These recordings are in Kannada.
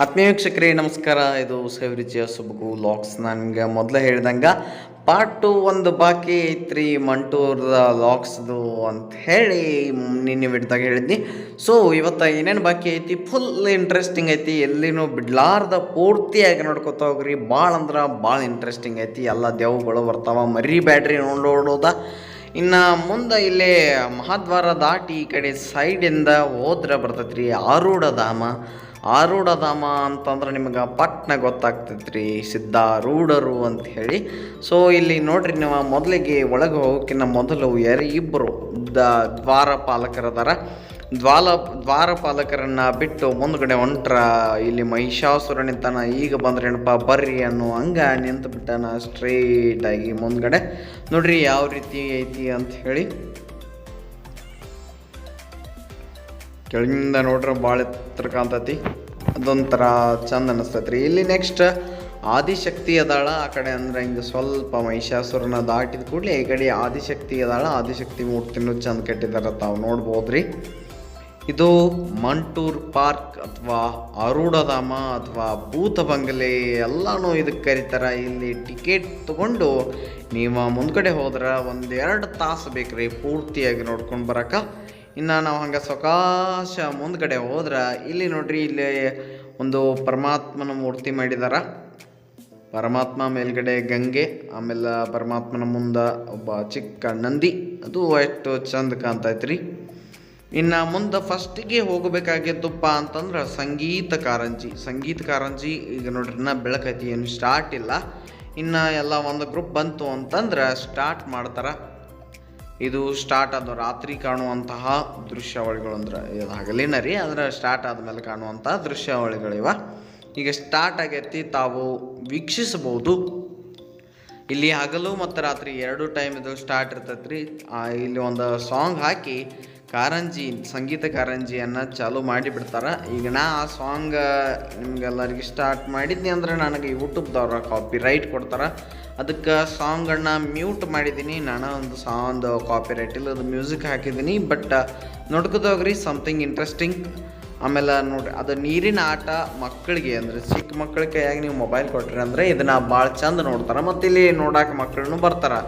ಆತ್ಮೀಯ ವೀಕ್ಷಕರೇ ನಮಸ್ಕಾರ. ಇದು ಸೈವರಿಚಿಯ ಸುಬಗು ಲಾಕ್ಸ್ ನನಗೆ ಮೊದಲೇ ಹೇಳಿದಂಗೆ ಪಾರ್ಟ್ ಟು ಒಂದು ಬಾಕಿ ಐತ್ರಿ ಮಂಟೂರ್ದ ಲಾಕ್ಸ್ದು ಅಂತ ಹೇಳಿ ನಿನ್ನೆ ಬಿಡ್ದಾಗ ಹೇಳಿದ್ನಿ. ಸೊ ಇವತ್ತು ಏನೇನು ಬಾಕಿ ಐತಿ? ಫುಲ್ ಇಂಟ್ರೆಸ್ಟಿಂಗ್ ಐತಿ. ಎಲ್ಲಿನೂ ಬಿಡ್ಲಾರ್ದ ಪೂರ್ತಿಯಾಗಿ ನೋಡ್ಕೊತ ಹೋಗ್ರಿ. ಭಾಳ ಅಂದ್ರೆ ಭಾಳ ಇಂಟ್ರೆಸ್ಟಿಂಗ್ ಐತಿ. ಎಲ್ಲ ದೇವುಗಳು ಬರ್ತಾವ. ಮರಿ ಬ್ಯಾಡ್ರಿ ನೋಡೋದ ಇನ್ನು ಮುಂದೆ ಇಲ್ಲೇ ಮಹಾದ್ವಾರ ದಾಟಿ ಈ ಕಡೆ ಸೈಡಿಂದ ಹೋದ್ರೆ ಬರ್ತೈತ್ರಿ. ಆರೂಢ ಧಾಮ ಆರೂಢ ಧಾಮ ಅಂತಂದ್ರೆ ನಿಮ್ಗೆ ಪಟ್ನ ಗೊತ್ತಾಗ್ತೈತೆ ರೀ ಸಿದ್ಧಾರೂಢರು ಅಂತ ಹೇಳಿ. ಸೊ ಇಲ್ಲಿ ನೋಡ್ರಿ ನೀವು ಮೊದಲಿಗೆ ಒಳಗೆ ಹೋಗೋಕ್ಕಿಂತ ಮೊದಲು ಯಾರು ಇಬ್ಬರು ದ ದ್ವಾರಪಾಲಕರದಾರ ದ್ವಾಲ ದ್ವಾರಪಾಲಕರನ್ನ ಬಿಟ್ಟು ಮುಂದ್ಗಡೆ ಹೊಂಟ್ರ, ಇಲ್ಲಿ ಮಹಿಷಾಸುರ ನಿಂತಾನ ಈಗ ಬಂದ್ರೆ ಏನಪ್ಪ, ಬರ್ರಿ ಅನ್ನೋ ಹಂಗ ನಿಂತು ಬಿಟ್ಟಾನ ಸ್ಟ್ರೇಟ್ ಆಗಿ ಮುಂದ್ಗಡೆ. ನೋಡ್ರಿ ಯಾವ ರೀತಿ ಐತಿ ಅಂತ ಹೇಳಿ. ಕೆಳಗಿಂದ ನೋಡ್ರೆ ಭಾಳ ಎತ್ತರ ಕಾಣ್ತತಿ. ಅದೊಂಥರ ಚಂದ ಅನಿಸ್ತೈತಿ ರೀ ಇಲ್ಲಿ ನೆಕ್ಸ್ಟ್ ಆದಿಶಕ್ತಿ ಅದಾಳ. ಆ ಕಡೆ ಅಂದ್ರೆ ಹಿಂಗೆ ಸ್ವಲ್ಪ ಮಹಿಷಾಸುರನ ದಾಟಿದ ಕೂಡಲೇ ಈ ಕಡೆ ಆದಿಶಕ್ತಿ ಅದಾಳ. ಆದಿಶಕ್ತಿ ಮೂರ್ತಿನೂ ಚಂದ ಕಟ್ಟಿದ್ದಾರೆ ತಾವು ನೋಡ್ಬೋದ್ರಿ. ಇದು ಮಂಟೂರ್ ಪಾರ್ಕ್ ಅಥವಾ ಅರುಡಧಾಮ ಅಥವಾ ಭೂತ ಬಂಗಲೆ ಎಲ್ಲನೂ ಇದಕ್ಕೆ ಕರೀತಾರೆ. ಇಲ್ಲಿ ಟಿಕೆಟ್ ತಗೊಂಡು ನೀವು ಮುಂದ್ಗಡೆ ಹೋದ್ರೆ ಒಂದು ಎರಡು ತಾಸು ಬೇಕ್ರಿ. ಪೂರ್ತಿಯಾಗಿ ನೋಡ್ಕೊಂಡು ಬರಕ. ಇನ್ನು ನಾವು ಹಂಗೆ ಸೊಕಾಶ ಮುಂದ್ಗಡೆ ಹೋದ್ರೆ, ಇಲ್ಲಿ ನೋಡ್ರಿ ಇಲ್ಲಿ ಒಂದು ಪರಮಾತ್ಮನ ಮೂರ್ತಿ ಮಾಡಿದಾರ. ಪರಮಾತ್ಮ ಮೇಲ್ಗಡೆ ಗಂಗೆ, ಆಮೇಲೆ ಪರಮಾತ್ಮನ ಮುಂದೆ ಒಬ್ಬ ಚಿಕ್ಕ ನಂದಿ. ಅದು ಎಷ್ಟು ಚಂದ ಕಾಣ್ತೈತ್ರಿ. ಇನ್ನು ಮುಂದೆ ಫಸ್ಟಿಗೆ ಹೋಗಬೇಕಾಗಿದ್ದಪ್ಪ ಅಂತಂದ್ರೆ ಸಂಗೀತ ಕಾರಂಜಿ ಸಂಗೀತ ಕಾರಂಜಿ ಈಗ ನೋಡ್ರಿ ಇನ್ನ ಬೆಳಕೈತಿ ಏನು ಸ್ಟಾರ್ಟ್ ಇಲ್ಲ. ಇನ್ನು ಎಲ್ಲ ಒಂದು ಗ್ರೂಪ್ ಬಂತು ಅಂತಂದ್ರೆ ಸ್ಟಾರ್ಟ್ ಮಾಡ್ತಾರೆ. ಇದು ಸ್ಟಾರ್ಟ್ ಆದ ರಾತ್ರಿ ಕಾಣುವಂತಹ ದೃಶ್ಯಾವಳಿಗಳು ಅಂದ್ರೆ ಇದು ಹಗಲಿನ ರೀ ಅಂದ್ರೆ ಸ್ಟಾರ್ಟ್ ಆದಮೇಲೆ ಕಾಣುವಂತಹ ದೃಶ್ಯಾವಳಿಗಳಿವ. ಈಗ ಸ್ಟಾರ್ಟ್ ಆಗೈತಿ, ತಾವು ವೀಕ್ಷಿಸಬಹುದು. ಇಲ್ಲಿ ಹಗಲು ಮತ್ತು ರಾತ್ರಿ ಎರಡು ಟೈಮ್ ಇದು ಸ್ಟಾರ್ಟ್ ಇರ್ತೈತೆ ರೀ ಇಲ್ಲಿ ಒಂದು ಸಾಂಗ್ ಹಾಕಿ ಕಾರಂಜಿ, ಸಂಗೀತ ಕಾರಂಜಿಯನ್ನು ಚಾಲು ಮಾಡಿಬಿಡ್ತಾರೆ. ಈಗ ನಾ ಆ ಸಾಂಗ್ ನಿಮ್ಗೆಲ್ಲರಿಗೆ ಸ್ಟಾರ್ಟ್ ಮಾಡಿದ್ನಿ ಅಂದ್ರೆ ನನಗೆ ಯೂಟ್ಯೂಬ್ದವ್ರ ಕಾಪಿ ರೈಟ್ ಕೊಡ್ತಾರೆ. ಅದಕ್ಕೆ ಸಾಂಗನ್ನು ಮ್ಯೂಟ್ ಮಾಡಿದ್ದೀನಿ ನಾನು ಒಂದು ಸಾಂಗ್ ಕಾಪಿ ರೈಟ್ ಇಲ್ಲ, ಅದು ಮ್ಯೂಸಿಕ್ ಹಾಕಿದ್ದೀನಿ ಬಟ್ ನೋಡ್ಕೋದೋಗ್ರಿ ಸಮಥಿಂಗ್ ಇಂಟ್ರೆಸ್ಟಿಂಗ್ ಆಮೇಲೆ ನೋಡ್ರಿ, ಅದು ನೀರಿನ ಆಟ ಮಕ್ಕಳಿಗೆ ಅಂದರೆ ಚಿಕ್ಕ ಮಕ್ಕಳ ಕೈಯಾಗಿ ನೀವು ಮೊಬೈಲ್ ಕೊಟ್ರಿ ಅಂದರೆ ಇದನ್ನು ಭಾಳ ಚಂದ ನೋಡ್ತಾರೆ. ಮತ್ತು ಇಲ್ಲಿ ನೋಡೋಕೆ ಮಕ್ಕಳನ್ನು ಬರ್ತಾರೆ.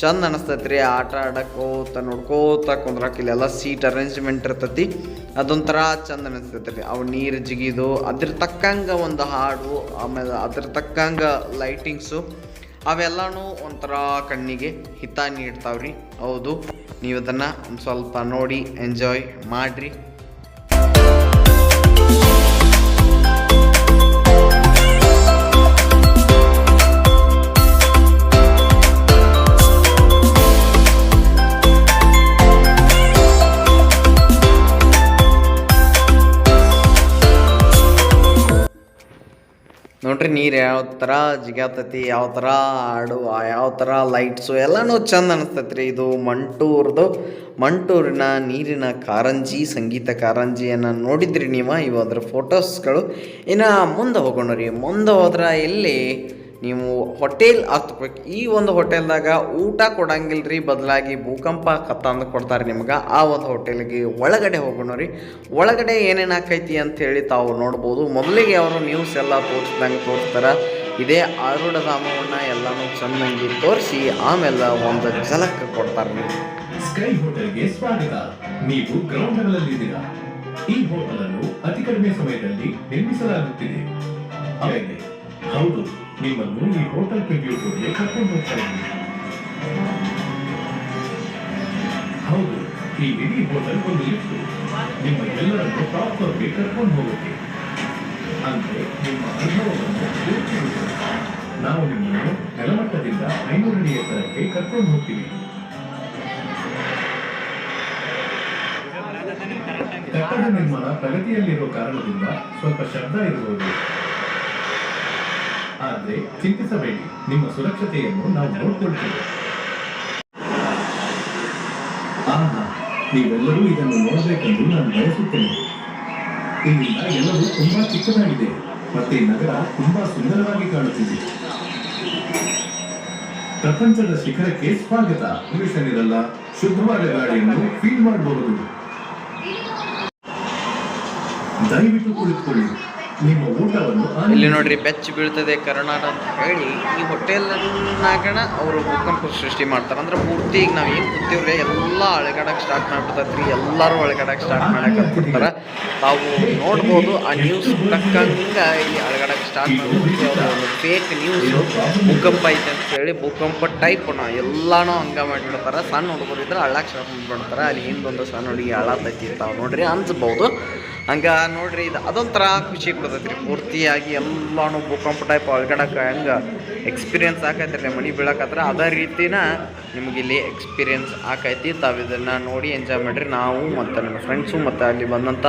ಚಂದ ಅನಿಸ್ತೈತೆ ರೀ ಆಟ ಆಡಕ್ಕೋತ ನೋಡ್ಕೋತ ಕುಂದ್ರಕ್ಕೆ ಇಲ್ಲೆಲ್ಲ ಸೀಟ್ ಅರೇಂಜ್ಮೆಂಟ್ ಇರ್ತೈತಿ. ಅದೊಂಥರ ಚಂದ ಅನಿಸ್ತೈತೆ ರೀ ಅವು ನೀರು ಜಿಗಿದು, ಅದ್ರ ತಕ್ಕಂಗೆ ಒಂದು ಹಾಡು, ಆಮೇಲೆ ಅದ್ರ ತಕ್ಕಂಗೆ ಲೈಟಿಂಗ್ಸು ಅವೆಲ್ಲನೂ ಒಂಥರ ಕಣ್ಣಿಗೆ ಹಿತ ನೀಡ್ತಾವ್ರಿ. ಹೌದು, ನೀವು ಅದನ್ನು ಸ್ವಲ್ಪ ನೋಡಿ ಎಂಜಾಯ್ ಮಾಡಿರಿ. ನೋಡ್ರಿ ನೀರು ಯಾವ ಥರ ಜಿಗಾತೈತಿ ಯಾವ ಥರ ಹಾಡು ಯಾವ ಥರ ಲೈಟ್ಸು ಎಲ್ಲನೂ ಚಂದ ಅನಿಸ್ತೈತೆ ರೀ ಇದು ಮಂಟೂರ್ದು, ಮಂಟೂರಿನ ನೀರಿನ ಕಾರಂಜಿ, ಸಂಗೀತ ಕಾರಂಜಿಯನ್ನು ನೋಡಿದ್ರಿ ನೀವು? ಇವು ಅದ್ರ ಫೋಟೋಸ್ಗಳು ಇನ್ನು ಮುಂದೆ ಹೋಗೋಣ ರೀ. ಮುಂದೆ ಹೋದ್ರೆ ಎಲ್ಲಿ ನೀವು ಹೋಟೆಲ್ ಹತ್ಬೇಕು. ಈ ಒಂದು ಹೋಟೆಲ್ದಾಗ ಊಟ ಕೊಡಂಗಿಲ್ಲ ರೀ ಬದಲಾಗಿ ಭೂಕಂಪ ತಂದು ಕೊಡ್ತಾರೆ ನಿಮ್ಗೆ. ಆ ಒಂದು ಹೋಟೆಲ್ಗೆ ಒಳಗಡೆ ಹೋಗೋಣ ರೀ. ಒಳಗಡೆ ಏನೇನು ಆಕೈತಿ ಅಂಥೇಳಿ ತಾವು ನೋಡ್ಬೋದು. ಮೊದಲಿಗೆ ಅವರು ನ್ಯೂಸ್ ಎಲ್ಲ ತೋರಿಸ್ದಂಗೆ ತೋರಿಸ್ತಾರೆ. ಇದೇ ಆರುಢಧಾಮವನ್ನು ಎಲ್ಲನೂ ಚೆನ್ನಾಗಿ ತೋರಿಸಿ ಆಮೇಲೆ ಒಂದು ಜಲಕ್ಕೆ ಕೊಡ್ತಾರೆ ನೀವು ಸ್ಕೈ ಹೋಟೆಲ್ಗೆ ಸ್ವಾಗತ. ನೀವು ಗ್ರೌಂಡ್ ಲೆವೆಲಲ್ಲಿದ್ದೀರಾ ಈ ಹೋಟೆಲ್ ಅನ್ನು ಅತಿ ಕಡಿಮೆ ಸಮಯದಲ್ಲಿ ನಿರ್ಮಿಸಲಾಗುತ್ತಿದೆ. ಹೌದು. ನಿಮ್ಮನ್ನು ಈ ಹೋಟೆಲ್ ತೆಗೆಯುವುದಕ್ಕೆ ಕರ್ಕೊಂಡು ಹೋಗ್ತಾ ಇದ್ದೀವಿ ಹೌದು, ಈ ಇಡೀ ಹೋಟೆಲ್ ಒಂದು ಲಿಫ್ಟ್ ನಿಮ್ಮ ಎಲ್ಲರನ್ನು ಟಾಪ್ ಕರ್ಕೊಂಡು ಹೋಗುತ್ತೆ ಅಂದರೆ ನಿಮ್ಮ ಅನುಭವವನ್ನು. ನಾವು ನಿಮ್ಮನ್ನು ನೆಲಮಟ್ಟದಿಂದ ಐನೂರು ಎತ್ತರಕ್ಕೆ ಕರ್ಕೊಂಡು ಹೋಗ್ತೀವಿ. ಕಟ್ಟಡ ನಿರ್ಮಾಣ ಪ್ರಗತಿಯಲ್ಲಿರುವ ಕಾರಣದಿಂದ ಸ್ವಲ್ಪ ಶಬ್ದ ಇರಬಹುದು. ಆದ್ರೆ ಚಿಂತಿಸಬೇಡಿ. ನಿಮ್ಮ ಸುರಕ್ಷತೆಯನ್ನು ನಾವು ನೋಡಿಕೊಳ್ತೇವೆ. ಆಹಾ, ನೀವೆಲ್ಲರೂ ಇದನ್ನು ನೋಡಬೇಕೆಂದು ನಾನು ಬಯಸುತ್ತೇನೆ. ಇಲ್ಲಿಂದ ಎಲ್ಲವೂ ತುಂಬಾ ಚಿಕ್ಕದಾಗಿದೆ. ಮತ್ತೆ ನಗರ ತುಂಬಾ ಸುಂದರವಾಗಿ ಕಾಣುತ್ತಿದೆ. ಪ್ರಪಂಚದ ಶಿಖರಕ್ಕೆ ಸ್ವಾಗತ. ಪೊಲ್ಯೂಷನ್ ಶುದ್ಧವಾದ ಗಾಳಿಯನ್ನು ಫೀಲ್ ಮಾಡಬಹುದು. ದಯವಿಟ್ಟು ಕುಳಿತುಕೊಳ್ಳಿ. ಇಲ್ಲಿ ನೋಡ್ರಿ ಬೆಚ್ಚ ಬೀಳ್ತದೆ ಕರ್ನಾಟ ಅಂತ ಹೇಳಿ ಈ ಹೋಟೆಲ್ನಾಗಣ ಅವರು ಭೂಕಂಪ ಸೃಷ್ಟಿ ಮಾಡ್ತಾರೆ. ಅಂದ್ರೆ ಪೂರ್ತಿ ಈಗ ನಾವು ಏನು ಕೂತೀವ್ರಿ ಎಲ್ಲ ಅಳಗಾಡಕ್ಕೆ ಸ್ಟಾರ್ಟ್ ಮಾಡ್ಬಿಡ್ತೈತ್ರಿ ಎಲ್ಲರೂ ಅಳಗಾಡಕ್ಕೆ ಸ್ಟಾರ್ಟ್ ಮಾಡಕ್ಕೆ ಹತ್ಬಿಡ್ತಾರೆ ತಾವು ನೋಡ್ಬೋದು ಆ ನ್ಯೂಸ್ ತಕ್ಕಂಗೆ ಇಲ್ಲಿ ಅಳಗಾಡಕ್ಕೆ ಸ್ಟಾರ್ಟ್ ಒಂದು ಫೇಕ್ ನ್ಯೂಸ್ ಭೂಕಂಪ ಐತೆ ಅಂತ ಹೇಳಿ ಭೂಕಂಪ ಟೈಪ್ ಎಲ್ಲಾನು ಹಂಗ ಮಾಡಿಬಿಡ್ತಾರೆ. ಸಣ್ಣ ಹುಡುಗರು ಇದ್ರೆ ಅಳ್ಳಕ್ಕೆ ಸ್ಟಾರ್ಟ್ ಮಾಡಿಬಿಡ್ತಾರೆ. ಅಲ್ಲಿ ಹಿಂದೊಂದು ಸಣ್ಣ ಹುಡುಗಿ ಅಳತೈತಿ ತಾವು ನೋಡ್ರಿ ಅನ್ಸ್ಬೋದು. ಹಂಗೆ ನೋಡ್ರಿ, ಇದು ಅದೊಂಥರ ಖುಷಿ ಕೊಡ್ತೈತ್ರಿ. ಪೂರ್ತಿಯಾಗಿ ಎಲ್ಲಾನು ಭೂಕಂಪ ಟೈಪ್ ಒಳಗಡಕ್ಕೆ ಹೆಂಗೆ ಎಕ್ಸ್ಪೀರಿಯನ್ಸ್ ರೀ ಮನೆ ಬೀಳಕತ್ರ. ಅದೇ ರೀತಿನ ನಿಮ್ಗೆ ಇಲ್ಲಿ ಎಕ್ಸ್ಪೀರಿಯನ್ಸ್ ಆಕೈತಿ. ತಾವು ಇದನ್ನು ನೋಡಿ ಎಂಜಾಯ್ ಮಾಡಿರಿ. ನಾವು ಮತ್ತು ನನ್ನ ಫ್ರೆಂಡ್ಸು ಮತ್ತು ಅಲ್ಲಿ ಬಂದಂಥ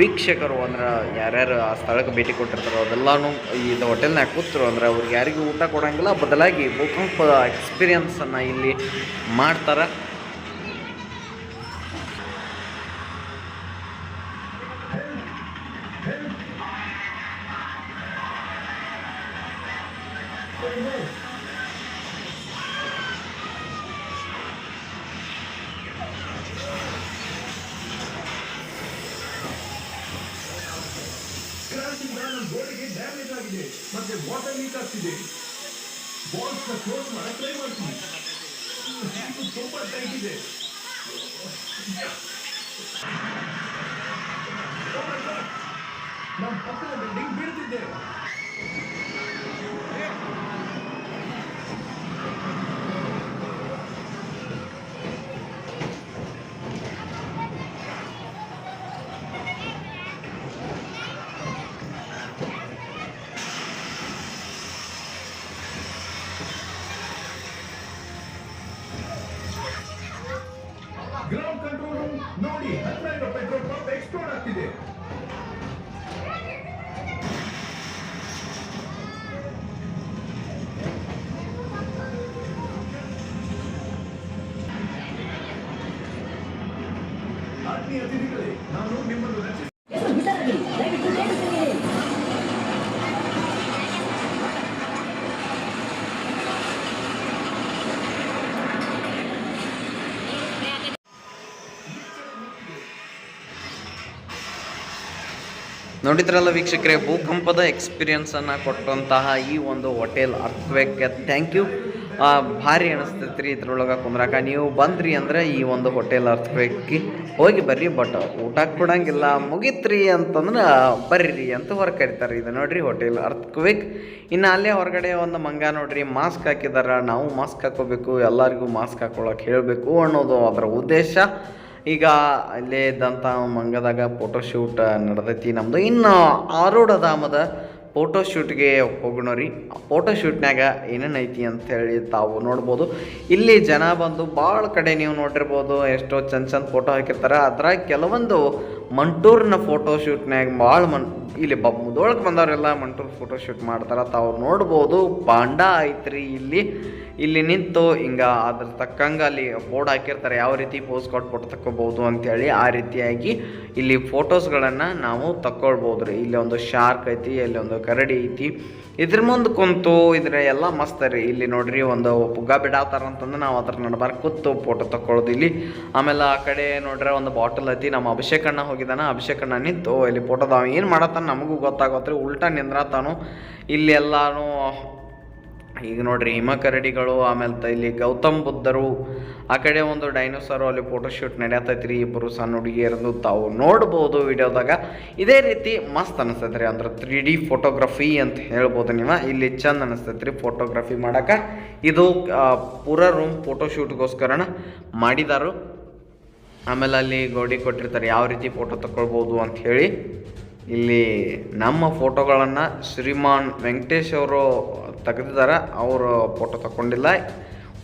ವೀಕ್ಷಕರು ಅಂದ್ರೆ ಯಾರ್ಯಾರು ಆ ಸ್ಥಳಕ್ಕೆ ಭೇಟಿ ಕೊಟ್ಟಿರ್ತಾರೋ ಅದೆಲ್ಲನೂ ಇದು ಹೋಟೆಲ್ನಾಗ ಕೂತರು ಅಂದ್ರೆ ಅವ್ರಿಗೆ ಯಾರಿಗೂ ಊಟ ಕೊಡೋಂಗಿಲ್ಲ. ಬದಲಾಗಿ ಭೂಕಂಪ ಎಕ್ಸ್ಪೀರಿಯನ್ಸನ್ನು ಇಲ್ಲಿ ಮಾಡ್ತಾರೆ. ಡ್ಯಾಮೇಜ್ ಆಗಿದೆ. ಮತ್ತೆ ವಾಟರ್ ಲೀಕ್ ಆಗ್ತಿದೆ. ಬಾಲ್ಸ್ ಕ್ಲೋಸ್ ಮಾಡಕ್ ಟ್ರೈ ಮಾಡ್ತೀನಿ. ತುಂಬಾ ಟೈಟ್ ಇದೆ. ನಮ್ಮ ಪಕ್ಕದ ಬಿಲ್ಡಿಂಗ್ ಬೀಳ್ತಿದ್ದೆ ನೋಡಿದ್ರಲ್ಲ ವೀಕ್ಷಕರೇ, ಭೂಕಂಪದ ಎಕ್ಸ್ಪೀರಿಯನ್ಸನ್ನು ಕೊಟ್ಟಂತಹ ಈ ಒಂದು ಹೋಟೆಲ್ ಅರ್ಥವೇಕ್ಕೆ ಥ್ಯಾಂಕ್ ಯು ಭಾರಿ ಅನಿಸ್ತೈತೆ ರೀ ಇದ್ರೊಳಗೆ ಕುಂದ್ರಾಕ. ನೀವು ಬಂದ್ರಿ ಅಂದ್ರೆ ಈ ಒಂದು ಹೋಟೆಲ್ ಅರ್ಥವೇಕ್ಕೆ ಹೋಗಿ ಬರ್ರಿ ಬಟ್ ಊಟ ಕೊಡಂಗಿಲ್ಲ, ಮುಗಿತ್ರಿ ಅಂತಂದ್ರೆ ಬರ್ರಿ ಅಂತ ಹೊರ ಕರಿತಾರೆ ಇದು ನೋಡ್ರಿ ಹೋಟೆಲ್ ಅರ್ಥಕ್ವೇಕ್ ಇನ್ನು ಅಲ್ಲೇ ಹೊರಗಡೆ ಒಂದು ಮಂಗ ನೋಡ್ರಿ ಮಾಸ್ಕ್ ಹಾಕಿದಾರ. ನಾವು ಮಾಸ್ಕ್ ಹಾಕೋಬೇಕು, ಎಲ್ಲರಿಗೂ ಮಾಸ್ಕ್ ಹಾಕೊಳಕ್ಕೆ ಹೇಳಬೇಕು ಅನ್ನೋದು ಅದರ ಉದ್ದೇಶ. ಈಗ ಅಲ್ಲೇ ಇದ್ದಂಥ ಮಂಗದಾಗ ಫೋಟೋಶೂಟ್ ನಡೆದೈತಿ ನಮ್ಮದು ಇನ್ನು ಆರೂಢ ಧಾಮದ ಫೋಟೋಶೂಟ್ಗೆ ಹೋಗೋಣ ರೀ. ಫೋಟೋಶೂಟ್ನಾಗ ಏನೇನು ಐತಿ ಅಂತೇಳಿ ತಾವು ನೋಡ್ಬೋದು. ಇಲ್ಲಿ ಜನ ಬಂದು ಭಾಳ ಕಡೆ ನೀವು ನೋಡಿರ್ಬೋದು, ಎಷ್ಟೋ ಚಂದ ಚಂದ ಫೋಟೋ ಹಾಕಿರ್ತಾರೆ. ಅದ್ರಾಗ ಕೆಲವೊಂದು ಮಂಟೂರಿನ ಫೋಟೋಶೂಟ್ನಾಗ ಭಾಳ ಮನ್, ಇಲ್ಲಿ ಬ ಬಂದವರೆಲ್ಲ ಮಂಟೂರ್ ಫೋಟೋಶೂಟ್ ಮಾಡ್ತಾರೆ. ತಾವು ನೋಡ್ಬೋದು, ಪಾಂಡ ಐತ್ರಿ ಇಲ್ಲಿ. ಇಲ್ಲಿ ನಿಂತು ಹಿಂಗ ಅದ್ರ ತಕ್ಕಂಗೆ ಅಲ್ಲಿ ಬೋರ್ಡ್ ಹಾಕಿರ್ತಾರೆ ಯಾವ ರೀತಿ ಪೋಸ್ ಕೊಟ್ಟು ಫೋಟೋ ತಕ್ಕೋಬೋದು ಅಂತೇಳಿ ಆ ರೀತಿಯಾಗಿ ಇಲ್ಲಿ ಫೋಟೋಸ್ಗಳನ್ನು ನಾವು ತಕ್ಕೊಳ್ಬೋದು ರೀ. ಇಲ್ಲಿ ಒಂದು ಶಾರ್ಕ್ ಐತಿ ಇಲ್ಲಿ ಒಂದು ಕರಡಿ ಐತಿ. ಇದ್ರ ಮುಂದೆ ಕುಂತು ಇದ್ರ ಎಲ್ಲ ಮಸ್ತ್ ರೀ. ಇಲ್ಲಿ ನೋಡ್ರಿ ಒಂದು ಪುಗ್ಗ ಬಿಡಾತಾರ ಅಂತಂದ್ರೆ ನಾವು ಅದ್ರ ನಡ್ಬಾರ ಕೂತು ಫೋಟೋ ತಕ್ಕೊಳ್ಳೋದು ಇಲ್ಲಿ. ಆಮೇಲೆ ಆ ಕಡೆ ನೋಡ್ರೆ ಒಂದು ಬಾಟಲ್ ಐತಿ, ನಮ್ಮ ಅಭಿಷೇಕ್ ಅಣ್ಣ ಹೋಗಿದ್ದಾನ ಅಭಿಷೇಕ್ ಅಣ್ಣ ನಿಂತು ಇಲ್ಲಿ ಫೋಟೋದ ಏನು ಮಾಡತ್ತಾನ ನಮಗೂ ರೀ ಉಲ್ಟಾ ನಿಂದ್ರತಾನು. ಇಲ್ಲಿ ಎಲ್ಲಾನು ಈಗ ನೋಡ್ರಿ ಹಿಮಕರಡಿಗಳು ಆಮೇಲೆ ತ ಇಲ್ಲಿ ಗೌತಮ್ ಬುದ್ಧರು, ಆ ಕಡೆ ಒಂದು ಡೈನೋಸಾರು ಅಲ್ಲಿ ಫೋಟೋಶೂಟ್ ನಡೆಯತೈತ್ರಿ ಇಬ್ಬರು ಸಣ್ಣ ಹುಡುಗಿಯರನ್ನು ತಾವು ನೋಡ್ಬೋದು ವಿಡಿಯೋದಾಗ. ಇದೇ ರೀತಿ ಮಸ್ತ್ ಅನಿಸ್ತೈತೆ ರೀ ಅಂದ್ರೆ ತ್ರೀ ಡಿ ಫೋಟೋಗ್ರಫಿ ಅಂತ ಹೇಳ್ಬೋದು ನೀವು. ಇಲ್ಲಿ ಚಂದ ಅನಿಸ್ತೈತೆ ರೀ ಫೋಟೋಗ್ರಫಿ ಮಾಡೋಕೆ. ಇದು ಪೂರ ರೂಮ್ ಫೋಟೋಶೂಟ್ಗೋಸ್ಕರನ ಮಾಡಿದಾರು. ಆಮೇಲೆ ಅಲ್ಲಿ ಗೋಡಿ ಕೊಟ್ಟಿರ್ತಾರೆ, ಯಾವ ರೀತಿ ಫೋಟೋ ತಗೊಳ್ಬೋದು ಅಂತ ಹೇಳಿ. ಇಲ್ಲಿ ನಮ್ಮ ಫೋಟೋಗಳನ್ನು ಶ್ರೀಮಾನ್ ವೆಂಕಟೇಶ್ ಅವರು ತೆಗೆದಿದ್ದಾರೆ ಅವರು ಫೋಟೋ ತಗೊಂಡಿಲ್ಲ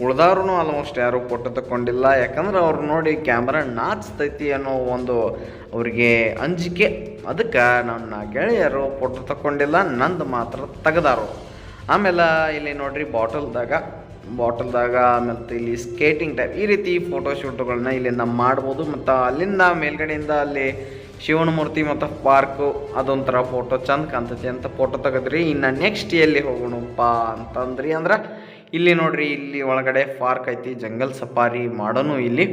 ಉಳ್ದವ್ರು ಆಲ್ಮೋಸ್ಟ್ ಯಾರು ಫೋಟೋ ತಗೊಂಡಿಲ್ಲ ಯಾಕಂದ್ರೆ ಅವ್ರು ನೋಡಿ ಕ್ಯಾಮ್ರಾ ನಾಚ್ತೈತಿ ಅನ್ನೋ ಒಂದು ಅವರಿಗೆ ಅಂಜಿಕೆ. ಅದಕ್ಕೆ ನನ್ನ ಗೆಳೆಯರು ಫೋಟೋ ತಗೊಂಡಿಲ್ಲ ನಂದು ಮಾತ್ರ ತೆಗೆದಾರು. ಆಮೇಲೆ ಇಲ್ಲಿ ನೋಡ್ರಿ ಬಾಟಲ್ದಾಗ ಬಾಟಲ್ದಾಗ ಮತ್ತು ಇಲ್ಲಿ ಸ್ಕೇಟಿಂಗ್ ಟೈಪ್ ಈ ರೀತಿ ಫೋಟೋಶೂಟ್ಗಳನ್ನ ಇಲ್ಲಿಂದ ಮಾಡ್ಬೋದು. ಮತ್ತು ಅಲ್ಲಿಂದ ಮೇಲ್ಗಡೆಯಿಂದ ಅಲ್ಲಿ ಶಿವನ ಮೂರ್ತಿ ಮತ್ತು ಪಾರ್ಕು ಅದೊಂಥರ ಫೋಟೋ ಚಂದ ಕಾಣ್ತೈತಿ ಅಂತ ಫೋಟೋ ತೆಗೆದ್ರಿ. ಇನ್ನು ನೆಕ್ಸ್ಟ್ ಎಲ್ಲಿ ಹೋಗೋಣಪ್ಪ ಅಂತಂದ್ರಿ ಅಂದ್ರೆ ಇಲ್ಲಿ ನೋಡ್ರಿ, ಇಲ್ಲಿ ಒಳಗಡೆ ಪಾರ್ಕ್ ಐತಿ, ಜಂಗಲ್ ಸಫಾರಿ ಮಾಡೋನು ಇಲ್ಲಿ.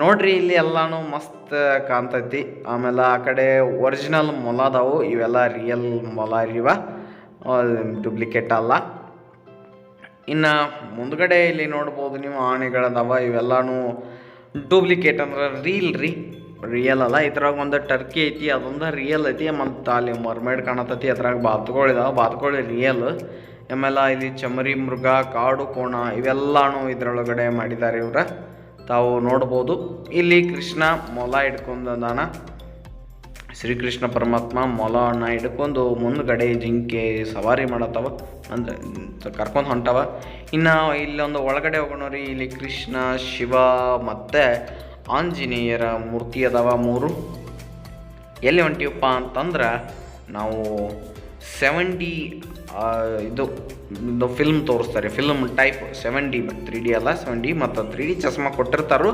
ನೋಡ್ರಿ, ಇಲ್ಲಿ ಎಲ್ಲಾನು ಮಸ್ತ್ ಕಾಣ್ತೈತಿ. ಆಮೇಲೆ ಆ ಕಡೆ ಒರಿಜಿನಲ್ ಮೊಲ ಅದಾವು, ಇವೆಲ್ಲ ರಿಯಲ್ ಮೊಲ ಇವ. ಡೂಪ್ಲಿಕೇಟ್ ಅಲ್ಲ. ಇನ್ನು ಮುಂದ್ಗಡೆ ಇಲ್ಲಿ ನೋಡ್ಬೋದು ನೀವು ಆನೆಗಳದಾವ ಇವೆಲ್ಲಾನು ಡೂಪ್ಲಿಕೇಟ್ ಅಂದ್ರೆ ರೀಲ್ ರೀ ರಿಯಲ್ ಅಲ್ಲ. ಇದ್ರಾಗ ಒಂದು ಟರ್ಕಿ ಐತಿ, ಅದೊಂದು ರಿಯಲ್ ಐತಿ. ಮತ್ತು ಅಲ್ಲಿ ಮರ್ಮೇಡ್ ಕಾಣತೈತಿ, ಅದ್ರಾಗ ಬಾತುಗಳಿದಾವೆ ಬಾತುಗಳು ರಿಯಲ್ ಆಮೇಲೆ ಇಲ್ಲಿ ಚಮರಿ, ಮೃಗ, ಕಾಡು, ಕೋಣ ಇವೆಲ್ಲಾನು ಇದರೊಳಗಡೆ ಮಾಡಿದ್ದಾರೆ ಇವ್ರ. ತಾವು ನೋಡ್ಬೋದು. ಇಲ್ಲಿ ಕೃಷ್ಣ ಮೊಲ ಹಿಡ್ಕೊಂಡದಾನ ಶ್ರೀಕೃಷ್ಣ ಪರಮಾತ್ಮ ಮೊಲವನ್ನು ಹಿಡ್ಕೊಂಡು ಮುಂದ್ಗಡೆ ಜಿಂಕೆ ಸವಾರಿ ಮಾಡತ್ತವ, ಅಂದ್ರೆ ಕರ್ಕೊಂಡು ಹೊಂಟವ. ಇನ್ನು ಇಲ್ಲೊಂದು ಒಳಗಡೆ ಹೋಗೋಣ ರೀ, ಇಲ್ಲಿ ಕೃಷ್ಣ, ಶಿವ, ಮತ್ತು ಆಂಜನೇಯರ ಮೂರ್ತಿ ಅದಾವ ಮೂರು. ಎಲ್ಲಿ ಹೊಂಟಿವಪ್ಪ ಅಂತಂದ್ರೆ ನಾವು ಸೆವೆಂಟಿ ಇದು ಇದು ಫಿಲ್ಮ್ ತೋರಿಸ್ತಾರೆ. Film type seven D three D ಅಲ್ಲ ಸೆವೆನ್ ಡಿ ಮತ್ತು ತ್ರೀ ಡಿ ಚಸ್ಮಾ ಕೊಟ್ಟಿರ್ತಾರೋ.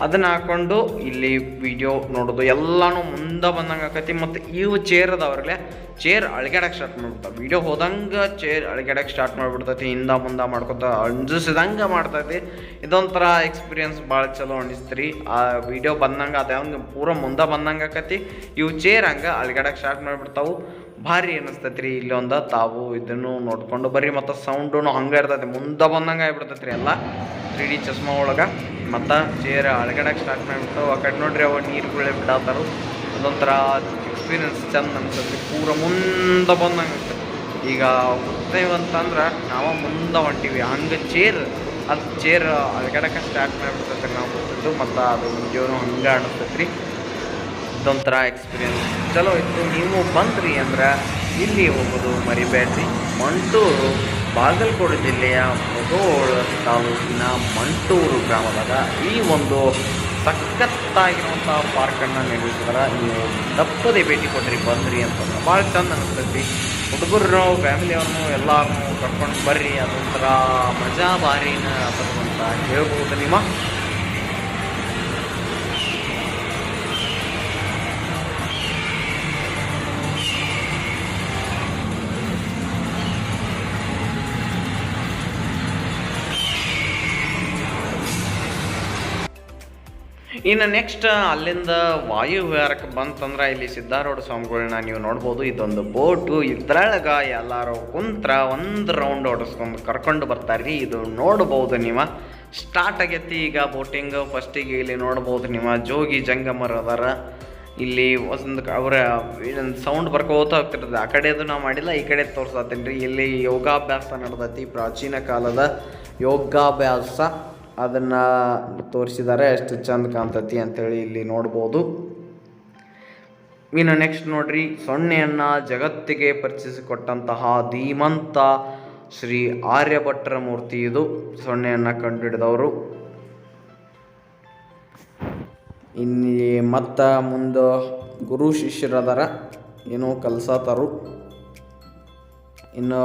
ಅದನ್ನು ಹಾಕೊಂಡು ಇಲ್ಲಿ ವಿಡಿಯೋ ನೋಡೋದು. ಎಲ್ಲಾನು ಮುಂದೆ ಬಂದಂಗೆ ಆಕೈತಿ ಮತ್ತು ಇವು ಚೇರ್ ಅದಾವ್ರಲ್ಲೇ. ಚೇರ್ ಅಳ್ಗ್ಯಾಡಕ್ಕೆ ಸ್ಟಾರ್ಟ್ ಮಾಡ್ಬಿಡ್ತಾವೆ. ವಿಡಿಯೋ ಹೋದಂಗೆ ಚೇರ್ ಅಳ್ಗ್ಯಾಡಕ್ಕೆ ಸ್ಟಾರ್ಟ್ ಮಾಡಿಬಿಡ್ತೈತಿ. ಹಿಂದ ಮುಂದೆ ಮಾಡ್ಕೊತ ಅಂಜಿಸಿದಂಗೆ ಮಾಡ್ತೈತಿ. ಇದೊಂಥರ ಎಕ್ಸ್ಪೀರಿಯನ್ಸ್ ಭಾಳ ಚಲೋ ಅನಿಸ್ತ್ರಿ. ಆ ವಿಡಿಯೋ ಬಂದಂಗೆ ಅದ. ಹಂಗೆ ಪೂರ ಮುಂದೆ ಬಂದಂಗೆ ಆಕತಿ. ಇವು ಚೇರ್ ಹಂಗೆ ಅಳ್ಗ್ಯಾಡಕ್ಕೆ ಸ್ಟಾರ್ಟ್ ಮಾಡ್ಬಿಡ್ತಾವು. ಭಾರಿ ಅನಿಸ್ತೈತಿ ರೀ ಇಲ್ಲೊಂದು ತಾವು ಇದನ್ನು ನೋಡ್ಕೊಂಡು ಬರೀ ಮತ್ತು ಸೌಂಡು ಹಂಗೆ ಇರ್ತೈತಿ. ಮುಂದೆ ಬಂದಂಗೆ ಆಗ್ಬಿಡ್ತೈತಿ ರೀ ಎಲ್ಲ. ತ್ರೀ ಡಿ ಚಸ್ಮಾ ಒಳಗೆ. ಮತ್ತು ಚೇರ್ ಅಳಗಡಕ್ಕೆ ಸ್ಟಾರ್ಟ್ ಮಾಡಿಬಿಟ್ಟು, ಆ ಕಡೆ ನೋಡ್ರಿ ಅವ ನೀರುಗಳೇ ಬಿಡಾತಾರು. ಅದೊಂಥರ ಎಕ್ಸ್ಪೀರಿಯನ್ಸ್ ಚಂದ ಅನ್ಸುತ್ತೆ. ಪೂರ ಮುಂದೆ ಬಂದಂಗೆ ಈಗ ಅಂತಂದ್ರೆ ನಾವು ಮುಂದೆ ಹೊಂಟೀವಿ. ಹಂಗೆ ಚೇರ್, ಅದು ಚೇರ್ ಅಳಗಡಕ್ಕೆ ಸ್ಟಾರ್ಟ್ ಮಾಡಿಬಿಡ್ತೈತೆ ನಾವು ಕೂತಿದ್ದು. ಮತ್ತು ಅದು ಜೀವನ ಹಂಗೆ ಅನಿಸ್ತೈತ್ರಿ ಇದೊಂಥರ ಎಕ್ಸ್ಪೀರಿಯನ್ಸ್ ಚಲೋ ಇತ್ತು. ನೀವು ಬಂದ್ರಿ ಅಂದ್ರೆ ಇಲ್ಲಿ ಹೋಗೋದು ಮರಿಬೇಡ್ರಿ ಮಂಟೂರು ಬಾಗಲಕೋಟೆ ಜಿಲ್ಲೆಯ ಮುಧೋಳ ತಾಲೂಕಿನ ಮಂಟೂರು ಗ್ರಾಮದಾಗ ಈ ಒಂದು ಸಖತ್ತಾಗಿರುವಂಥ ಪಾರ್ಕನ್ನು ನಿರ್ಮಿಸಿದ್ರೆ. ನೀವು ತಪ್ಪದೆ ಭೇಟಿ ಕೊಟ್ಟರಿ ಬಂದ್ರಿ ಅಂತಂದ್ರೆ ಭಾಳ ಚಂದ ಅನಿಸ್ತೈತಿ. ಹುಡುಗರು, ಫ್ಯಾಮಿಲಿಯವ್ರನ್ನು ಎಲ್ಲರನ್ನೂ ಕರ್ಕೊಂಡು ಬರ್ರಿ, ಅದೊಂಥರ ಮಜಾ ಬಾರಿನ ಅಂತ ಹೇಳ್ಬೋದು ನಿಮ್ಮ. ಇನ್ನು ನೆಕ್ಸ್ಟ್ ಅಲ್ಲಿಂದ ವಾಯು ವಿಹಾರಕ್ಕೆ ಬಂತಂದ್ರೆ ಇಲ್ಲಿ ಸಿದ್ಧಾರೂಢ ಸ್ವಾಮಿಗಳನ್ನ ನೀವು ನೋಡ್ಬೋದು. ಇದೊಂದು ಬೋಟು ಇದ್ರೊಳಗ ಎಲ್ಲರೂ ಕುಂತ್ರ ಒಂದು ರೌಂಡ್ ಓಡಿಸ್ಕೊಂಡು ಕರ್ಕೊಂಡು ಬರ್ತಾರೆ ರೀ ಇದು ನೋಡ್ಬೋದು ನೀವು. ಸ್ಟಾರ್ಟ್ ಆಗೈತಿ ಈಗ ಬೋಟಿಂಗ್ ಫಸ್ಟಿಗೆ ಇಲ್ಲಿ ನೋಡ್ಬೋದು ನೀವು. ಜೋಗಿ ಜಂಗಮರ ಅದಾರ. ಇಲ್ಲಿ ಒಂದು ಅವರ ಸೌಂಡ್ ಬರ್ಕೋತ ಹೋಗ್ತಿರ್ತದೆ. ಆ ಕಡೆದು ನಾವು ಮಾಡಿಲ್ಲ, ಈ ಕಡೆ ತೋರಿಸ್ತೀನಿ ರೀ. ಇಲ್ಲಿ ಯೋಗಾಭ್ಯಾಸ ನಡೆದೈತಿ. ಪ್ರಾಚೀನ ಕಾಲದ ಯೋಗಾಭ್ಯಾಸ. ಅದನ್ನು ತೋರಿಸಿದ್ದಾರೆ, ಎಷ್ಟು ಚಂದ ಕಾಣ್ತತಿ ಅಂತೇಳಿ ಇಲ್ಲಿ ನೋಡ್ಬೋದು. ಇನ್ನು ನೆಕ್ಸ್ಟ್ ನೋಡ್ರಿ, ಸೊನ್ನೆಯನ್ನು ಜಗತ್ತಿಗೆ ಪರಿಚಯಿಸಿಕೊಟ್ಟಂತಹ ಧೀಮಂತ ಶ್ರೀ ಆರ್ಯಭಟ್ಟರ ಮೂರ್ತಿ ಇದು, ಸೊನ್ನೆಯನ್ನು ಕಂಡುಹಿಡಿದವರು ಇಲ್ಲಿ ಮತ್ತ ಮುಂದೆ ಗುರು ಶಿಷ್ಯರದರ ಏನೋ ಕಲ್ಸತಾರು. ಇನ್ನು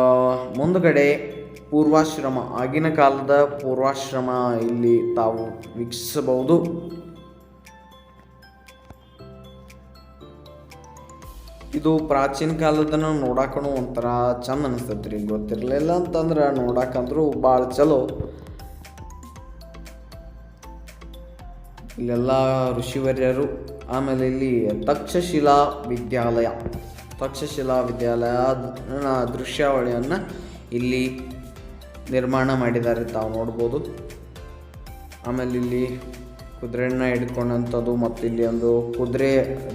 ಮುಂದ್ಗಡೆ ಪೂರ್ವಾಶ್ರಮ, ಆಗಿನ ಕಾಲದ ಪೂರ್ವಾಶ್ರಮ ಇಲ್ಲಿ ತಾವು ವೀಕ್ಷಿಸಬಹುದು. ಇದು ಪ್ರಾಚೀನ ಕಾಲದನ್ನು ನೋಡಾಕನು ಒಂಥರ ಚಂದ ಅನಿಸ್ತೈತ್ರಿ. ಗೊತ್ತಿರಲಿಲ್ಲ ಅಂತಂದ್ರೆ ನೋಡಾಕಂದ್ರು ಭಾಳ ಚಲೋ. ಇಲ್ಲೆಲ್ಲ ಋಷಿವರ್ಯರು, ಆಮೇಲೆ ಇಲ್ಲಿ ತಕ್ಷಶಿಲಾ ವಿದ್ಯಾಲಯ. ತಕ್ಷಶಿಲಾ ವಿದ್ಯಾಲಯ ದೃಶ್ಯಾವಳಿಯನ್ನು ಇಲ್ಲಿ ನಿರ್ಮಾಣ ಮಾಡಿದ್ದಾರೆ ತಾವು ನೋಡ್ಬೋದು. ಆಮೇಲೆ ಇಲ್ಲಿ ಕುದುರೆಯನ್ನು ಹಿಡ್ಕೊಂಡಂಥದ್ದು ಮತ್ತು ಇಲ್ಲಿ ಒಂದು ಕುದುರೆ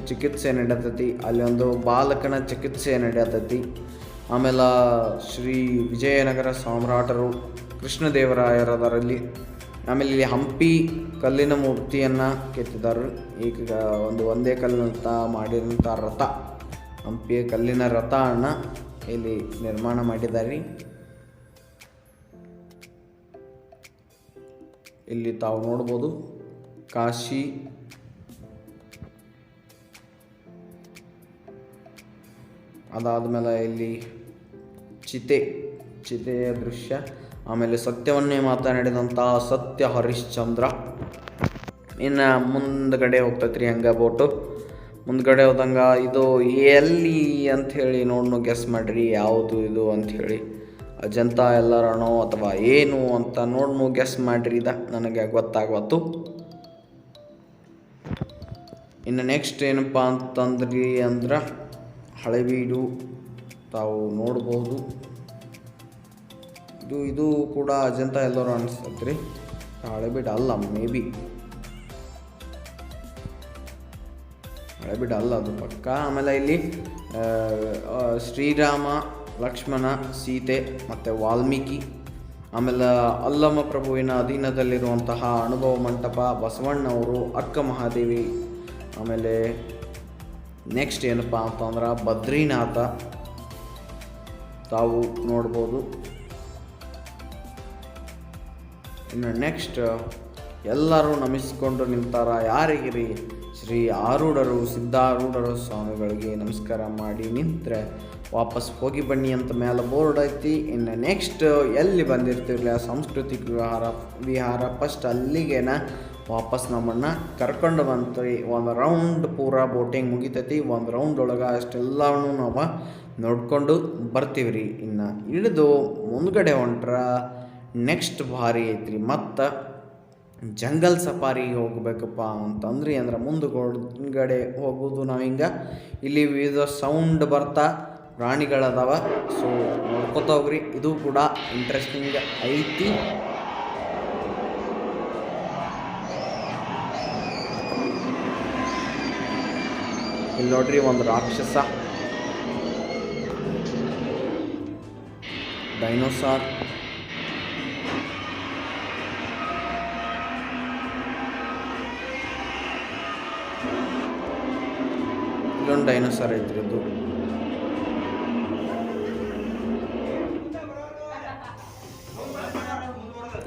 ಚಿಕಿತ್ಸೆ ನಡೆಯತೈತಿ ಅಲ್ಲಿ ಒಂದು ಬಾಲಕನ ಚಿಕಿತ್ಸೆ ನಡೆಯತೈತಿ ಆಮೇಲೆ ಶ್ರೀ ವಿಜಯನಗರ ಸಾಮ್ರಾಟರು ಕೃಷ್ಣದೇವರಾಯರದರಲ್ಲಿ, ಆಮೇಲೆ ಇಲ್ಲಿ ಹಂಪಿ ಕಲ್ಲಿನ ಮೂರ್ತಿಯನ್ನು ಕೆತ್ತಿದ್ದಾರೆ ಈಗ ಒಂದು ಒಂದೇ ಕಲ್ಲಿನಂಥ ಮಾಡಿದಂಥ ರಥ, ಹಂಪಿಯ ಕಲ್ಲಿನ ರಥವನ್ನು ಇಲ್ಲಿ ನಿರ್ಮಾಣ ಮಾಡಿದ್ದಾರೆ. ಇಲ್ಲಿ ತಾವು ನೋಡ್ಬೋದು ಕಾಶಿ. ಅದಾದಮೇಲೆ ಇಲ್ಲಿ ಚಿತೆ, ಚಿತೆಯ ದೃಶ್ಯ. ಆಮೇಲೆ ಸತ್ಯವನ್ನೇ ಮಾತನಾಡಿದಂತಹ ಸತ್ಯ ಹರಿಶ್ಚಂದ್ರ. ಇನ್ನು ಮುಂದ್ಗಡೆ ಹೋಗ್ತೈತ್ರಿ ಹಂಗ ಬೋಟು. ಮುಂದ್ಗಡೆ ಹೋದಂಗೆ ಇದು ಎಲ್ಲಿ ಅಂಥೇಳಿ ನೋಡ್ನು ಗೆಸ್ ಮಾಡಿರಿ, ಯಾವುದು ಇದು ಅಂಥೇಳಿ ಅಜಂತ ಎಲ್ಲರನೋ ಅಥವಾ ಏನು ಅಂತ ನೋಡ್ನು ಗೆಸ್ ಇದ. ನನಗೆ ಗೊತ್ತಾಗವತ್ತು. ಇನ್ನು ನೆಕ್ಸ್ಟ್ ಏನಪ್ಪ ಅಂತಂದ್ರಿ ಅಂದ್ರೆ ಹಳೆಬೀಡು ತಾವು ನೋಡ್ಬೋದು. ಇದು ಇದು ಕೂಡ ಅಜಂತ ಎಲ್ಲರೂ ಅನಿಸ್ತೈತೆ ರೀ ಹಳೆಬೀಡು ಅಲ್ಲ ಮೇ ಬಿ ಹಳೆಬೀಡು ಅಲ್ಲ ಅದು ಪಕ್ಕ. ಆಮೇಲೆ ಇಲ್ಲಿ ಶ್ರೀರಾಮ ಲಕ್ಷ್ಮಣ, ಸೀತೆ ಮತ್ತು ವಾಲ್ಮೀಕಿ. ಆಮೇಲೆ ಅಲ್ಲಮ ಪ್ರಭುವಿನ ಅಧೀನದಲ್ಲಿರುವಂತಹ ಅನುಭವ ಮಂಟಪ ಬಸವಣ್ಣವರು ಅಕ್ಕ ಮಹಾದೇವಿ. ಆಮೇಲೆ ನೆಕ್ಸ್ಟ್ ಏನಪ್ಪ ಅಂತಂದ್ರೆ ಬದ್ರಿನಾಥ. ತಾವು ನೋಡ್ಬೋದು. ಇನ್ನು ನೆಕ್ಸ್ಟ್ ಎಲ್ಲರೂ ನಮಿಸ್ಕೊಂಡು ನಿಂತಾರ ಯಾರಿಗಿರಿ? ಶ್ರೀ ಆರೂಢರು, ಸಿದ್ಧಾರೂಢರು ಸ್ವಾಮಿಗಳಿಗೆ ನಮಸ್ಕಾರ ಮಾಡಿ ನಿಂತರೆ. ವಾಪಸ್ ಹೋಗಿ ಬನ್ನಿ ಅಂತ ಮೇಲೆ ಬೋರ್ಡ್ ಐತಿ. ಇನ್ನು ನೆಕ್ಸ್ಟ್ ಎಲ್ಲಿ ಬಂದಿರ್ತಿರ್ಲಿ ಆ ಸಾಂಸ್ಕೃತಿಕ ವಿಹಾರ ವಿಹಾರ ಫಸ್ಟ್ ಅಲ್ಲಿಗೆನ ವಾಪಸ್ ನಮ್ಮನ್ನು ಕರ್ಕೊಂಡು ಬಂತ್ರಿ ಒಂದು ರೌಂಡ್ ಪೂರ ಬೋಟಿಂಗ್ ಮುಗಿತೈತಿ. ಒಂದು ರೌಂಡ್ ಒಳಗೆ ಅಷ್ಟೆಲ್ಲವನ್ನು ನಾವು ನೋಡಿಕೊಂಡು ಬರ್ತೀವಿ ರೀ ಇನ್ನು ಇಳಿದು ಮುಂದ್ಗಡೆ ಹೊಂಟ್ರ ನೆಕ್ಸ್ಟ್ ಭಾರಿ ಐತ್ರಿ. ಮತ್ತು ಜಂಗಲ್ ಸಫಾರಿಗೆ ಹೋಗಬೇಕಪ್ಪ ಅಂತಂದ್ರಿ. ಅಂದ್ರೆ ಮುಂದ್ಗಡೆ ಹೋಗೋದು ನಾವು ಹಿಂಗೆ. ಇಲ್ಲಿ ವಿವಿಧ ಸೌಂಡ್ ಬರ್ತಾ ಪ್ರಾಣಿಗಳದಾವ. ಸೊ ನೋಡ್ಕೊತ ಹೋಗ್ರಿ. ಇದು ಕೂಡ ಇಂಟ್ರೆಸ್ಟಿಂಗ್ ಐತಿ. ಇಲ್ಲಿ ನೋಡ್ರಿ ಒಂದು ರಾಕ್ಷಸ. ಡೈನೋಸಾರ್ ಇಲ್ಲೊಂದು ಡೈನೋಸಾರ್ ಐತ್ರಿ ಅದು.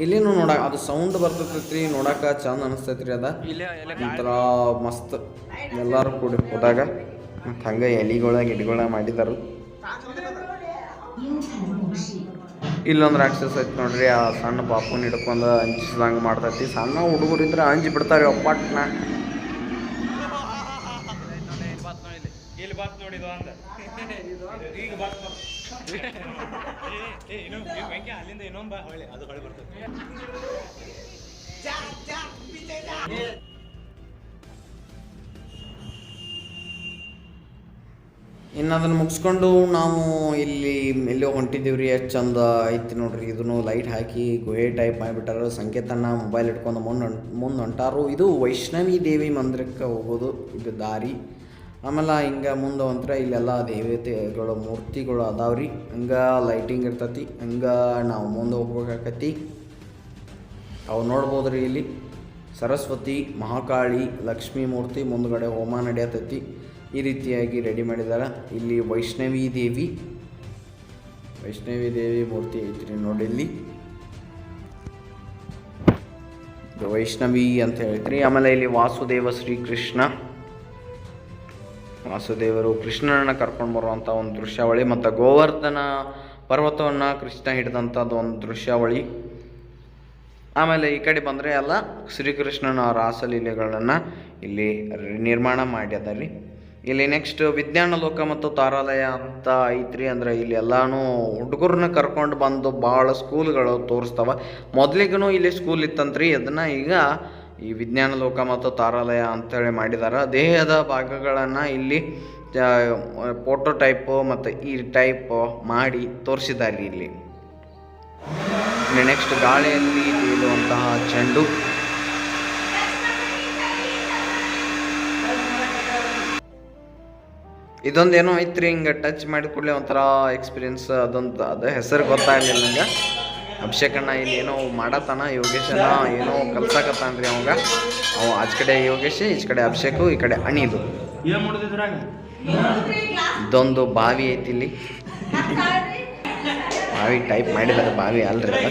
ಇಲ್ಲಿನೂ ನೋಡ ಅದು ಸೌಂಡ್ ಬರ್ತೈತ್ರಿ ನೋಡಾಕ ಚಂದ ಅನಿಸ್ತೈತ್ರಿ ಅದ. ಒಂಥರ ಮಸ್ತ್. ಎಲ್ಲರೂ ಕೂಡಿ ಹೋದಾಗ ಮತ್ತು ಹಂಗೆ ಎಲಿಗಳ, ಗಿಡಗಳ ಮಾಡಿದಾರು. ಇಲ್ಲೊಂದು ರಾಕ್ಷಸ ಐತಿ ನೋಡ್ರಿ, ಆ ಸಣ್ಣ ಪಾಪುನ ಹಿಡ್ಕೊಂಡು ಅಂಜಿಸ್ದಂಗೆ ಮಾಡ್ತೈತಿ. ಸಣ್ಣ ಹುಡುಗರು ಇದ್ರೆ ಅಂಜಿ ಬಿಡ್ತಾರೆ ಒಪ್ಪಟ್ನ ಇಲ್ಲಿ ಬಾತ್ ಈಗ ಬಾತ್ ಅಲ್ಲಿಂದ ಇನ್ನು ಅದನ್ನು ಮುಗಿಸ್ಕೊಂಡು ನಾವು ಇಲ್ಲಿ ಎಲ್ಲೋ ಹೊಂಟಿದ್ದೀವಿ ರೀ ಎಷ್ಟು ಚಂದ ಐತಿ ನೋಡ್ರಿ. ಇದನ್ನು ಲೈಟ್ ಹಾಕಿ ಗುಹೆ ಟೈಪ್ ಮಾಡಿಬಿಟ್ಟಾರ. ಸಂಕೇತನ ಮೊಬೈಲ್ ಇಟ್ಕೊಂಡು ಮುಂದೆ ಮುಂದೆ ಹೊಂಟಾರು. ಇದು ವೈಷ್ಣವಿ ದೇವಿ ಮಂದಿರಕ್ಕೆ ಹೋಗೋದು ಇದು ದಾರಿ. ಆಮೇಲೆ ಹಿಂಗೆ ಮುಂದೆ ಒಂಥರ ಇಲ್ಲೆಲ್ಲ ದೇವತೆಗಳು ಮೂರ್ತಿಗಳು ಅದಾವ್ರಿ ಹಂಗೆ ಲೈಟಿಂಗ್ ಇರ್ತತಿ, ಹಂಗೆ ನಾವು ಮುಂದೆ ಹೋಗ್ಬೇಕಾಕತಿ. ಅವು ನೋಡ್ಬೋದು ರೀ ಇಲ್ಲಿ. ಸರಸ್ವತಿ, ಮಹಾಕಾಳಿ, ಲಕ್ಷ್ಮೀ ಮೂರ್ತಿ ಮುಂದ್ಗಡೆ ಹೋಮ ನಡೆಯತೈತಿ. ಈ ರೀತಿಯಾಗಿ ರೆಡಿ ಮಾಡಿದ್ದಾರೆ ಇಲ್ಲಿ ವೈಷ್ಣವಿ ದೇವಿ. ವೈಷ್ಣವಿ ದೇವಿ ಮೂರ್ತಿ ಐತ್ರಿ ನೋಡಿ ಇಲ್ಲಿ. ವೈಷ್ಣವಿ ಅಂತ ಹೇಳ್ತೀರಿ. ಆಮೇಲೆ ಇಲ್ಲಿ ವಾಸುದೇವ ಶ್ರೀಕೃಷ್ಣ. ವಾಸುದೇವರು ಕೃಷ್ಣನನ್ನು ಕರ್ಕೊಂಡು ಬರುವಂಥ ಒಂದು ದೃಶ್ಯಾವಳಿ ಮತ್ತು ಗೋವರ್ಧನ ಪರ್ವತವನ್ನು ಕೃಷ್ಣ ಹಿಡಿದಂಥದ್ದು ಒಂದು ದೃಶ್ಯಾವಳಿ. ಆಮೇಲೆ ಈ ಕಡೆ ಬಂದರೆ ಎಲ್ಲ ಶ್ರೀಕೃಷ್ಣನ ರಾಸಲೀಲೆಗಳನ್ನು ಇಲ್ಲಿ ನಿರ್ಮಾಣ ಮಾಡ್ಯದ ರೀ ಇಲ್ಲಿ ನೆಕ್ಸ್ಟ್ ವಿಜ್ಞಾನ ಲೋಕ ಮತ್ತು ತಾರಾಲಯ ಅಂತ ಐತ್ರಿ ಅಂದ್ರೆ ಇಲ್ಲಿ ಎಲ್ಲಾನು ಹುಡುಗರನ್ನ ಕರ್ಕೊಂಡು ಬಂದು ಭಾಳ ಸ್ಕೂಲ್ಗಳು ತೋರಿಸ್ತಾವ. ಮೊದಲಿಗೂ ಇಲ್ಲಿ ಸ್ಕೂಲ್ ಇತ್ತಂತ್ರಿ. ಅದನ್ನು ಈಗ ಈ ವಿಜ್ಞಾನ ಲೋಕ ಮತ್ತು ತಾರಾಲಯ ಅಂತೇಳಿ ಮಾಡಿದ್ದಾರೆ ದೇಹದ ಭಾಗಗಳನ್ನು ಇಲ್ಲಿ ಫೋಟೋ ಟೈಪು ಮತ್ತು ಈ ಟೈಪ್ ಮಾಡಿ ತೋರಿಸಿದ್ದಾರೆ ಇಲ್ಲಿ. ನೆಕ್ಸ್ಟ್ ಗಾಳಿಯಲ್ಲಿ ತೇಲುವಂತಹ ಚೆಂಡು. ಇದೊಂದೇನೋ ಐತ್ರಿ, ಹಿಂಗೆ ಟಚ್ ಮಾಡಿದ ಕೂಡಲೇ ಒಂಥರ ಎಕ್ಸ್ಪೀರಿಯನ್ಸ್ ಅದೊಂದು, ಅದು ಹೆಸರು ಗೊತ್ತಾಗಲಿಲ್ಲ ನಂಗೆ. ಅಭಿಷೇಕಣ್ಣ ಇಲ್ಲಿ ಏನೋ ಮಾಡತ್ತಾನ ಯೋಗೇಶನ ಏನೋ ಕಲ್ಸಕತ್ತಾನ್ರಿ ಅವಾಗ. ಅವ ಆಚ ಕಡೆ ಯೋಗೇಶ್ ಈಚ ಕಡೆ ಅಭಿಷೇಕು ಈ ಕಡೆ ಅಣಿದು ಇದೊಂದು ಬಾವಿ ಐತಿ ಇಲ್ಲಿ. ಬಾವಿ ಟೈಪ್ ಮಾಡಿದ್ದಾರೆ ಬಾವಿ ಅಲ್ರಿ ಅದ.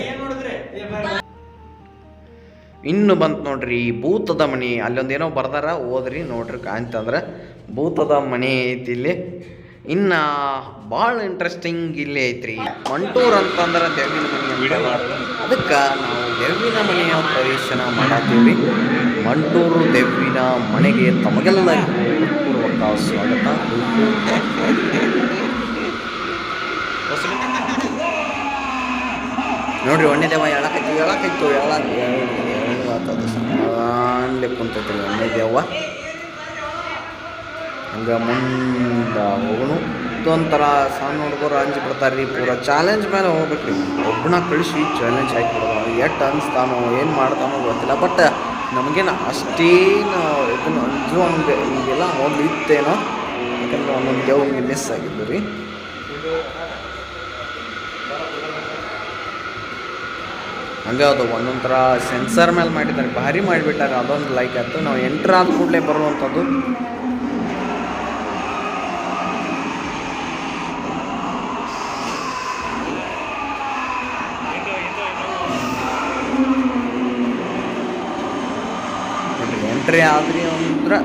ಇನ್ನು ಬಂತು ನೋಡ್ರಿ ಭೂತದ ಮನೆ. ಅಲ್ಲೊಂದು ಏನೋ ಬರ್ದಾರ ಓದ್ರಿ ನೋಡ್ರಿ ಕಾಣ್ತಂದ್ರೆ. ಭೂತದ ಮನೆ ಐತಿ ಇಲ್ಲಿ. ಇನ್ನು ಭಾಳ ಇಂಟ್ರೆಸ್ಟಿಂಗ್ ಇಲ್ಲಿ ಐತ್ರಿ. ಮಂಟೂರ್ ಅಂತಂದ್ರೆ ದೇವಿನ ಮನೆ ಅದಕ್ಕೆ ನಾವು ದೇವಿನ ಮನೆಯ ಪ್ರವೇಶನ ಮಾಡತ್ತೀವಿ ಮಂಟೂರು ದೇವಿನ ಮನೆಗೆ ತಮಗೆಲ್ಲ ಪೂರ್ವಕ ಸ್ವಾಗತ. ನೋಡ್ರಿ ಒಣ್ಣೆ ದೇವ ಎಳಕೈತಿ ಹೇಳಕೈತು ಎಳಕ್ ಕುಂತೈತಿ ಒಣ್ಣೆ ದೇವ. ಹಂಗೆ ಮುಂದೆ ಹೋಗೋಣ ಇದೊಂಥರ ಸಣ್ಣ ಹುಡುಗರು ಅಂಜಿ ಬಿಡ್ತಾರೆ ರೀ ಪೂರ ಚಾಲೆಂಜ್ ಮೇಲೆ ಹೋಗ್ಬೇಕು ರೀ ಒಬ್ಬನ ಕಳಿಸಿ ಚಾಲೆಂಜ್ ಹಾಕಿಬಿಡೋದು ಎಷ್ಟು ಅನಿಸ್ತಾನೋ, ಏನು ಮಾಡ್ತಾನೋ ಗೊತ್ತಿಲ್ಲ. ಬಟ್ ನಮಗೇನು ಅಷ್ಟೇನು ಇದನ್ನು ಅಂಜು ಹಂಗೆ ಈಗೆಲ್ಲ ಮೊದಲು ಇತ್ತೇನೋ ಯಾಕಂದ್ರೆ ಒಂದೊಂದು ದೇವ್ರಿಗೆ ಮಿಸ್ ಆಗಿದ್ದು ರೀ. ಹಂಗೆ ಅದು ಒಂದೊಂಥರ ಥರ ಸೆನ್ಸರ್ ಮೇಲೆ ಮಾಡಿದ್ದಾರೆ. ಭಾರಿ ಮಾಡಿಬಿಟ್ಟಾರೆ. ಅದೊಂದು ಲೈಕ್ ಆಯಿತು. ನಾವು ಎಂಟ್ರ್ ಆದ ಕೂಡಲೇ ಬರುವಂಥದ್ದು. ಎಂಟ್ರಿ ಆದ್ರಿ ಅಂದ್ರೆ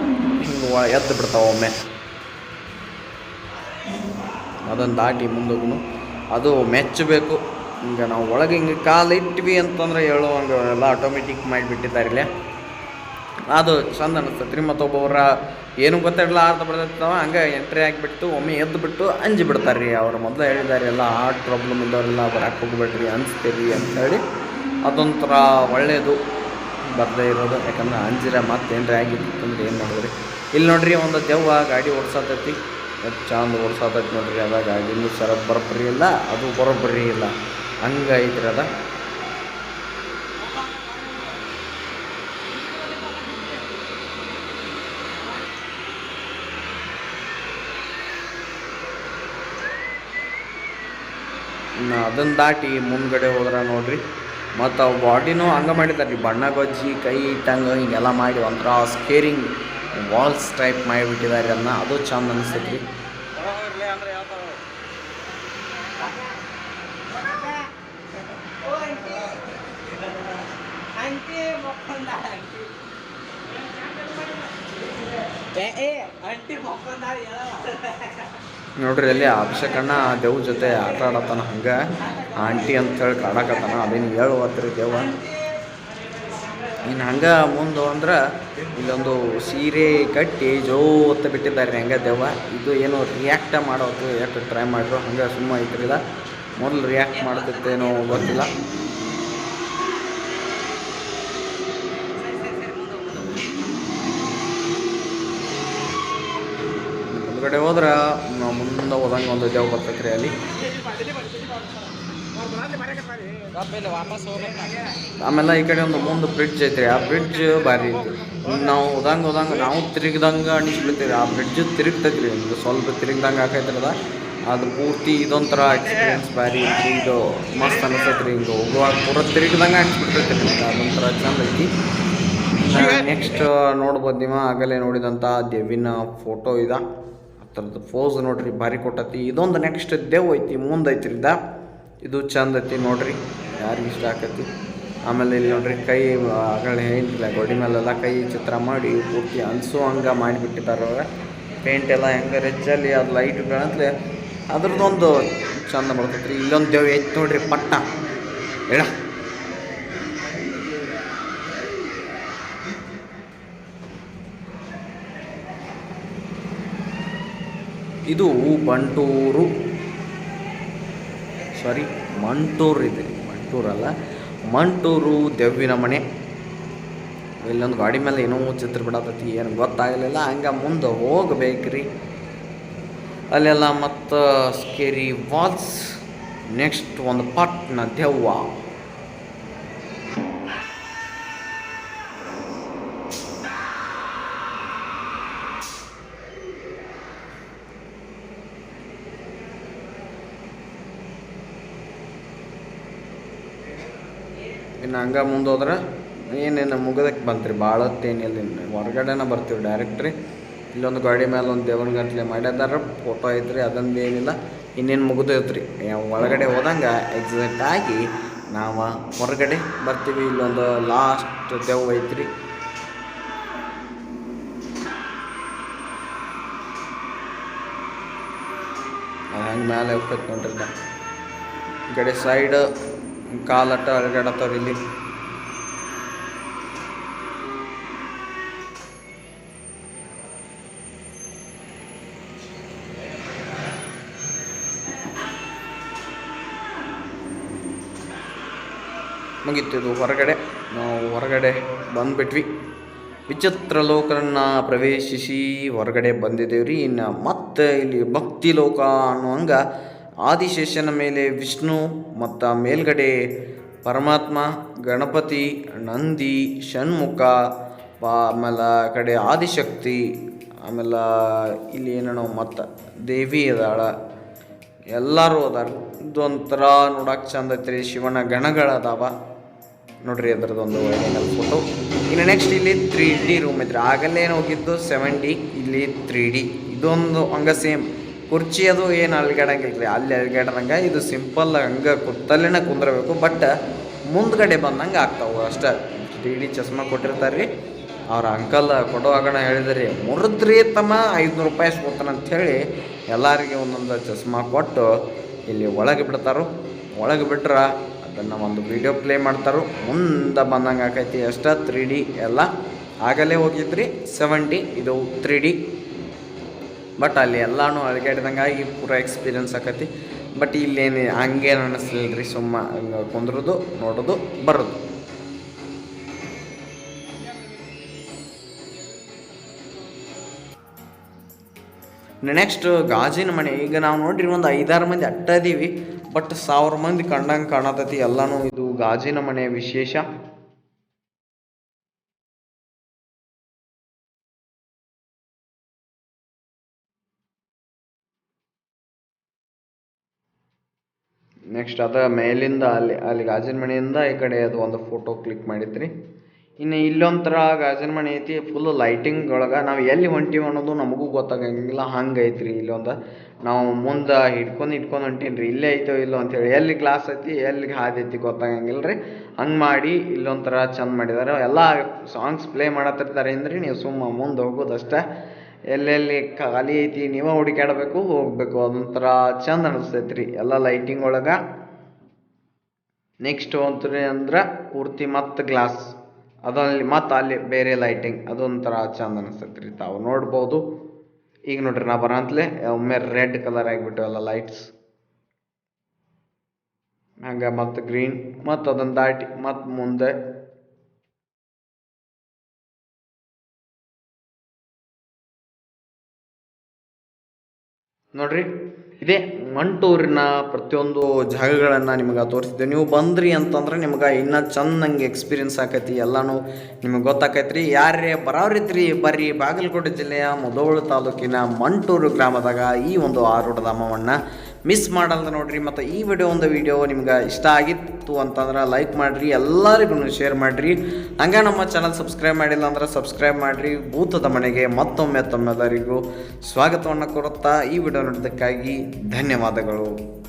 ಹಿಂಗೆ ಎದ್ದು ಬಿಡ್ತಾವ ಒಮ್ಮೆ. ಅದನ್ನು ದಾಟಿ ಮುಂದೋಗುನು. ಅದು ಮೆಚ್ಚಬೇಕು. ಹಿಂಗೆ ನಾವು ಒಳಗೆ ಹಿಂಗೆ ಕಾಲು ಇಟ್ವಿ ಅಂತಂದ್ರೆ ಹೇಳೋ ಒಂದು ಎಲ್ಲ ಆಟೋಮೆಟಿಕ್ ಮಾಡಿಬಿಟ್ಟಿದ್ದಾರೆ ಇಲ್ಲೇ. ಅದು ಚಂದ ಅನಿಸ್ತೈತೆ. ರೀ ಮತ್ತು ಒಬ್ಬೊಬ್ಬರ ಏನು ಗೊತ್ತಿರಲ್ಲ ಅರ್ಥ ಬರ್ತಿರ್ತಾವ ಹಂಗೆ ಎಂಟ್ರಿ ಆಗಿಬಿಟ್ಟು ಒಮ್ಮೆ ಎದ್ದು ಬಿಟ್ಟು ಅಂಜಿ ಬಿಡ್ತಾರೆ ರೀ ಅವ್ರು ಮೊದಲು ಹೇಳಿದ್ದಾರೆ, ಎಲ್ಲ ಹಾರ್ಟ್ ಪ್ರಾಬ್ಲಮ್ ಇದ್ದವರೆಲ್ಲ ಬರಕ್ಕೆ ಹೋಗ್ಬೇಡ್ರಿ, ಅನಿಸ್ತೀರಿ ಅಂಥೇಳಿ ಅದೊಂಥರ ಒಳ್ಳೆಯದು ಬರ್ದೇ ಇರೋದು. ಯಾಕಂದ್ರೆ ಅಂಜಿರ ಮತ್ತೆ ಏನ್ರಿ ಆಗಿತ್ತು ಅಂದ್ರೆ ಏನು ಮಾಡಿದ್ರಿ? ಇಲ್ಲಿ ನೋಡ್ರಿ ಒಂದು ದೆವ್ವ ಗಾಡಿ ಓಡಿಸತೈತಿ. ಚಂದ ಓಡಿಸತೈತಿ ನೋಡ್ರಿ ಅದ ಗಾಡಿನೂ ಸರ ಬರೋಬ್ಬರಿ ಇಲ್ಲ, ಅದು ಬರೋಬ್ಬರಿ ಇಲ್ಲ. ಹಂಗೆ ಐತ್ರಿ ಅದ. ಅದನ್ನು ದಾಟಿ ಮುಂದ್ಗಡೆ ಹೋದ್ರೆ ನೋಡ್ರಿ. ಮತ್ತು ಬಾಡಿನೂ ಹಂಗೆ ಮಾಡಿದ್ದಾರೆ ರೀ. ಬಣ್ಣ ಗೊಜ್ಜಿ, ಕೈ, ಟಂಗ್ ಹಿಂಗೆಲ್ಲ ಮಾಡಿ ಒಂಥರ ಸ್ಕೇರಿಂಗ್ ವಾಲ್ಸ್ ಟೈಪ್ ಮಾಡಿಬಿಟ್ಟಿದ್ದಾರೆ ಅದನ್ನ ಅದು ಚಂದ ಅನಿಸ್ತೈತಿ ಏ ಅಂಟಿ ನೋಡ್ರಿ, ಅಲ್ಲಿ ಅಭಿಷೇಕಣ್ಣ ಆ ದೇವ್ ಜೊತೆ ಆಟ ಆಡತ್ತಾನ ಹಂಗೆ. ಆಂಟಿ ಅಂತ ಹೇಳಿ ಕಾಡಕತ್ತಾನ ಅದೇನು ಹೇಳುವತ್ತರಿ ದೇವ ಇನ್ನು ಹಂಗೆ ಮುಂದೆ ಅಂದ್ರೆ ಇಲ್ಲೊಂದು ಸೀರೆ ಕಟ್ಟಿ ಜೋತ್ತ ಬಿಟ್ಟಿದ್ದಾರೆ ಹಂಗೆ ದೇವ ಇದು ಏನು ರಿಯಾಕ್ಟ ಮಾಡೋದು ಯಾಕೆ ಟ್ರೈ ಮಾಡಿದ್ರು ಹಂಗೆ ಸುಮ್ಮನೆ ಇದ್ರಿಲ್ಲ. ಮೊದಲು ರಿಯಾಕ್ಟ್ ಮಾಡ್ತಿತ್ತೇನೋ ಗೊತ್ತಿಲ್ಲ. ಮುಂದ್ಗಡೆ ಹೋದ್ರೆ ಮುಂದೆ ಹೋದಂಗೆ ಒಂದು ಜಾಬ್ ಬರ್ತೈತೆ ರೀ ಅಲ್ಲಿ. ಆಮೇಲೆ ಈ ಕಡೆ ಒಂದು ಮುಂದೆ ಬ್ರಿಡ್ಜ್ ಐತ್ರಿ. ಆ ಬ್ರಿಡ್ಜ್ ಭಾರಿ ಐತಿ ನಾವು ಹೋದಂಗೆ ಹೋದಂಗೆ ನಾವು ತಿರುಗ್ದಂಗೆ ಅನಿಸ್ಬಿಡ್ತೀವಿ ಆ ಬ್ರಿಡ್ಜ್ ತಿರುಗ್ತೈತಿ ರೀ ಒಂದು ಸ್ವಲ್ಪ ತಿರುಗ್ದಂಗೆ ಹಾಕೈತಿರದ ಅದು. ಪೂರ್ತಿ ಇದೊಂಥರ ಎಕ್ಸ್ಪೀರಿಯನ್ಸ್ ಭಾರಿ ಐತಿ ಇದು ಮಸ್ತ್ ಅನಿಸ್ತೈತೆ ರೀ ಹಿಂಗೆ ಹೋಗುವಾಗ ಪೂರ ತಿರುಗಿದಂಗ ಅನಿಸ್ಬಿಡ್ತೈತೆ ರೀ ಅದೊಂಥರ ಚಂದ ಐತಿ. ನೆಕ್ಸ್ಟ್ ನೋಡ್ಬೋದು ನಿಮ್ಮ ಆಗಲೇ ನೋಡಿದಂಥ ದೇವಿನ ಫೋಟೋ ಇದೆ. ಆ ಫೋಸ್ ನೋಡ್ರಿ, ಭಾರಿ ಕೊಟ್ಟತಿ. ಇದೊಂದು ನೆಕ್ಸ್ಟ್ ದೇವ್ ಐತಿ, ಮುಂದೆ ಇದ. ಇದು ಚಂದ ಐತಿ ನೋಡ್ರಿ, ಯಾರಿಗೆ ಇಷ್ಟ ಆಕತಿ. ಆಮೇಲೆ ಇಲ್ಲಿ ನೋಡ್ರಿ, ಕೈ ಆಗಲೇ ಏನಿಲ್ಲ ಗೋಡಿ ಮೇಲೆಲ್ಲ ಕೈ ಚಿತ್ರ ಮಾಡಿ ಪೂರ್ತಿ ಅನಿಸೋ ಹಂಗೆ ಮಾಡಿಬಿಟ್ಟಿದ್ದಾರೆ ಅವ್ರ ಪೇಂಟ್ ಎಲ್ಲ ಹೆಂಗೆ ರೆಜ್ಜಲ್ಲಿ ಅದು ಲೈಟ್ ಕಾಣತ್ಲೆ ಅದ್ರದ್ದೊಂದು ಚಂದ ಬರ್ತೈತೆ ರೀ ಇಲ್ಲೊಂದು ದೇವ್ ಐತಿ ನೋಡ್ರಿ, ಪಟ್ಟ. ಹೇಳ. ಇದು ಬಂಟೂರು ಸಾರಿ ಮಂಟೂರು ಇದೆ. ಮಂಟೂರಲ್ಲ ಮಂಟೂರು ದೆವ್ವಿನ ಮನೆ. ಇಲ್ಲೊಂದು ಗಾಡಿ ಮೇಲೆ ಏನೋ ಚಿತ್ರ ಬಿಡತೈತಿ, ಏನು ಗೊತ್ತಾಗಲಿಲ್ಲ. ಹಂಗೆ ಮುಂದೆ ಹೋಗಬೇಕ್ರಿ. ಅಲ್ಲೆಲ್ಲ ಮತ್ತು ಸ್ಕೇರಿ ವಾಲ್ಸ್ ನೆಕ್ಸ್ಟ್ ಒಂದು ಪಟ್ನ ದೆವ್ವ. ಇನ್ನು ಹಂಗೆ ಮುಂದೆ ಹೋದ್ರೆ ಏನೇನು ಮುಗದಕ್ಕೆ ಬಂತ್ರಿ? ಭಾಳ ಹೊತ್ತೇನಿಲ್ಲ ಹೊರಗಡೆನ ಬರ್ತೀವಿ ಡೈರೆಕ್ಟ್ ರೀ. ಇಲ್ಲೊಂದು ಗಾಡಿ ಮೇಲೆ ಒಂದು ದೇವನ ಗಂಟ್ಲೆ ಮಾಡ್ಯಾದಾರ ಫೋಟೋ ಐತ್ರಿ, ಅದಂದು ಏನಿಲ್ಲ. ಇನ್ನೇನು ಮುಗಿದೈತ್ರಿ. ಒಳಗಡೆ ಹೋದಂಗೆ ಎಕ್ಸಾಕ್ಟ್ ಆಗಿ ನಾವು ಹೊರಗಡೆ ಬರ್ತೀವಿ. ಇಲ್ಲೊಂದು ಲಾಸ್ಟ್ ದೇವ್ ಐತ್ರಿ. ಹಂಗೆ ಮೇಲೆ ಹೋಗ್ತೈತೆ ನೋಡ್ರಿ ಕಡೆ ಸೈಡ್ ಕಾಲಟ್ಟ ಅಳಗಾಡತ್ತವ್ರಿ ಇಲ್ಲಿ. ಮುಗೀತು ಇದು ಹೊರಗಡೆ. ನಾವು ಹೊರಗಡೆ ಬಂದುಬಿಟ್ವಿ. ವಿಚಿತ್ರ ಲೋಕರನ್ನು ಪ್ರವೇಶಿಸಿ ಹೊರಗಡೆ ಬಂದಿದ್ದೇವ್ರಿ ಇನ್ನು ಮತ್ತೆ ಇಲ್ಲಿ ಭಕ್ತಿ ಲೋಕ ಅನ್ನುವಂಗೆ ಆದಿಶೇಷನ ಮೇಲೆ ವಿಷ್ಣು ಮತ್ತು ಮೇಲ್ಗಡೆ ಪರಮಾತ್ಮ, ಗಣಪತಿ, ನಂದಿ, ಷಣ್ಮುಖ ಆಮೇಲೆ ಕಡೆ ಆದಿಶಕ್ತಿ, ಆಮೇಲೆ ಇಲ್ಲಿ ಏನೋ ಮತ್ತು ದೇವಿ ಅದಾಳ. ಎಲ್ಲರೂ ಅದಾರ. ಇದೊಂಥರ ನೋಡಕ್ಕೆ ಚಂದ ಐತ್ರಿ. ಶಿವನ ಗಣಗಳದಾವ ನೋಡ್ರಿ ಅದರದೊಂದು ಒಳ್ಳೆಯ ಫೋಟೋ ಇನ್ನು ನೆಕ್ಸ್ಟ್ ಇಲ್ಲಿ ತ್ರೀ ಡಿ ರೂಮ್ ಐತ್ರಿ ಆಗಲ್ಲೇನು ಹೋಗಿದ್ದು ಸೆವೆನ್ ಡಿ ಇಲ್ಲಿ ತ್ರೀ ಡಿ ಇದೊಂದು ಹಂಗೆ ಸೇಮ್ ಕುರ್ಚಿ ಅದು ಏನು ಅಲ್ಗಾಡಂಗಿಲ್ಲ ರೀ ಅಲ್ಲಿ ಅಲ್ಗಾಡ್ದಂಗೆ ಇದು ಸಿಂಪಲ್ ಹಂಗೆ ಕುತ್ತಲಿನ ಕುಂದ್ರಬೇಕು ಬಟ್ ಮುಂದ್ಗಡೆ ಬಂದಂಗೆ ಆಗ್ತಾವೆ ಅಷ್ಟೇ. ಡಿ ಡಿ ಚಸ್ಮಾ ಕೊಟ್ಟಿರ್ತಾರೆ ರೀ ಅವ್ರ ಅಂಕಲ್ ಕೊಡುವಾಗಣ ಹೇಳಿದ್ರಿ, ಮುರಿದ್ರಿ ತಮ್ಮ, ಐದುನೂರು ರೂಪಾಯಿ ಅಂತ ಹೇಳಿ ಎಲ್ಲರಿಗೆ ಒಂದೊಂದು ಚಸ್ಮಾ ಕೊಟ್ಟು ಇಲ್ಲಿ ಒಳಗೆ ಬಿಡ್ತಾರೋ. ಒಳಗೆ ಬಿಟ್ರೆ ಅದನ್ನು ಒಂದು ವಿಡಿಯೋ ಪ್ಲೇ ಮಾಡ್ತಾರೋ. ಮುಂದೆ ಬಂದಂಗೆ ಆಕೈತಿ ಅಷ್ಟೇ ತ್ರೀ ಡಿ ಎಲ್ಲ. ಆಗಲೇ ಹೋಗಿದ್ರಿ ಸೆವೆಂಟಿ ಇದು ತ್ರೀ ಡಿ ಬಟ್ ಅಲ್ಲಿ ಎಲ್ಲಾನು ಅಳಿಗಾಡ್ದಂಗೆ ಆಗಿ ಪೂರ ಎಕ್ಸ್ಪೀರಿಯನ್ಸ್ ಆಕತಿ. ಬಟ್ ಇಲ್ಲೇನು ಹಂಗೇನು ಅನ್ನಿಸ್ಲಿಲ್ಲ ರೀ ಸುಮ್ಮ ಕುಂದ್ರದು, ನೋಡೋದು, ಬರೋದು. ನೆಕ್ಸ್ಟ್ ಗಾಜಿನ ಮನೆ, ಈಗ ನಾವು ನೋಡ್ರಿ ಒಂದು ಐದಾರು ಮಂದಿ ಅಟ್ಟದೀವಿ. ಬಟ್ ಸಾವಿರ ಮಂದಿ ಕಂಡಂಗೆ ಕಾಣತೈತಿ ಎಲ್ಲಾನು ಇದು ಗಾಜಿನ ಮನೆ ವಿಶೇಷ. ನೆಕ್ಸ್ಟ್ ಅದ ಮೇಲಿಂದ ಅಲ್ಲಿ ಅಲ್ಲಿ ಗಾಜಿನ ಮನೆಯಿಂದ ಈ ಕಡೆ ಅದು ಒಂದು ಫೋಟೋ ಕ್ಲಿಕ್ ಮಾಡಿದ್ರಿ. ಇನ್ನು ಇಲ್ಲೊಂಥರ ಗಾಜಿನ ಮನೆ ಐತಿ ಫುಲ್ ಲೈಟಿಂಗ್ ಒಳಗೆ ನಾವು ಎಲ್ಲಿ ಹೊಂಟೀವಿ ಅನ್ನೋದು ನಮಗೂ ಗೊತ್ತಾಗಂಗಿಲ್ಲ, ಹಂಗೆ ಐತ್ರಿ ಇಲ್ಲೊಂದು. ನಾವು ಮುಂದೆ ಹಿಡ್ಕೊಂಡು ಹಿಡ್ಕೊಂಡು ಹೊಂಟೀನಿ ರೀ ಇಲ್ಲೇ ಐತೋ ಇಲ್ಲೋ ಅಂತೇಳಿ. ಎಲ್ಲಿ ಗ್ಲಾಸ್ ಐತಿ, ಎಲ್ಲಿ ಹಾದಿ ಐತಿ ಗೊತ್ತಾಗಂಗಿಲ್ಲ ರೀ ಹಂಗೆ ಮಾಡಿ ಇಲ್ಲೊಂಥರ ಚಂದ ಮಾಡಿದ್ದಾರೆ ಎಲ್ಲ ಸಾಂಗ್ಸ್ ಪ್ಲೇ ಮಾಡತ್ತಿರ್ತಾರೆ ಅಂದ್ರೆ, ನೀವು ಸುಮ್ಮ ಮುಂದೆ ಹೋಗೋದಷ್ಟೇ. ಎಲ್ಲೆಲ್ಲಿ ಖಾಲಿ ಐತಿ ನೀವೇ ಹುಡುಕಾಡಬೇಕು ಹೋಗ್ಬೇಕು. ಅದೊಂಥರ ಚಂದ ಅನಿಸ್ತೈತ್ರಿ ರೀ ಎಲ್ಲ ಲೈಟಿಂಗ್ ಒಳಗೆ. ನೆಕ್ಸ್ಟ್ ಅಂತ್ರಿ ಅಂದ್ರೆ ಪೂರ್ತಿ ಮತ್ತೆ ಗ್ಲಾಸ್ ಅದಲ್ಲಿ ಮತ್ತೆ ಅಲ್ಲಿ ಬೇರೆ ಲೈಟಿಂಗ್ ಅದೊಂಥರ ಚಂದ ಅನಿಸ್ತೈತ್ರಿ ರೀ ತಾವು ನೋಡ್ಬೋದು. ಈಗ ನೋಡ್ರಿ ನಾ ಬರಂತಲೇ, ಒಮ್ಮೆ ರೆಡ್ ಕಲರ್ ಆಗಿಬಿಟ್ಟು ಎಲ್ಲ ಲೈಟ್ಸ್ ಹಂಗೆ ಮತ್ತು ಗ್ರೀನ್ ಮತ್ತು ಅದನ್ನು ದಾಟಿ ಮತ್ತು ಮುಂದೆ ನೋಡ್ರಿ, ಇದೇ ಮಂಟೂರಿನ ಪ್ರತಿಯೊಂದು ಜಾಗಗಳನ್ನು ನಿಮಗೆ ತೋರಿಸಿದ್ದೆ. ನೀವು ಬಂದ್ರಿ ಅಂತಂದ್ರೆ ನಿಮ್ಗೆ ಇನ್ನೂ ಚೆಂದಂಗೆ ಎಕ್ಸ್ಪೀರಿಯನ್ಸ್ ಆಕೈತಿ, ಎಲ್ಲನೂ ನಿಮಗೆ ರೀ ಯಾರೇ ಬರೋರಿದ್ರಿ, ಬರ್ರಿ ಬಾಗಲಕೋಟೆ ಜಿಲ್ಲೆಯ ಮುಧೋಳು ತಾಲೂಕಿನ ಮಂಟೂರು ಗ್ರಾಮದಾಗ ಈ ಒಂದು ಆರೂಢ ಧಾಮವನ್ನು ಮಿಸ್ ಮಾಡಲ್ದ ನೋಡ್ರಿ, ಮತ್ತು ಈ ವಿಡಿಯೋ ಒಂದು ವಿಡಿಯೋ ನಿಮ್ಗೆ ಇಷ್ಟ ಆಗಿತ್ತು ಅಂತಂದ್ರೆ ಲೈಕ್ ಮಾಡಿರಿ, ಎಲ್ಲರಿಗೂ ಶೇರ್ ಮಾಡಿರಿ. ಹಂಗೆ ನಮ್ಮ ಚಾನಲ್ ಸಬ್ಸ್ಕ್ರೈಬ್ ಮಾಡಿಲ್ಲ ಅಂದ್ರೆ ಸಬ್ಸ್ಕ್ರೈಬ್ ಮಾಡಿರಿ. ಭೂತದ ಮನೆಗೆ ಮತ್ತೊಮ್ಮೆ ತಮ್ಮೆಲ್ಲರಿಗೂ ಸ್ವಾಗತವನ್ನು ಕೊಡುತ್ತಾ ಈ ವಿಡಿಯೋ ನೋಡಿದ್ದಕ್ಕಾಗಿ ಧನ್ಯವಾದಗಳು.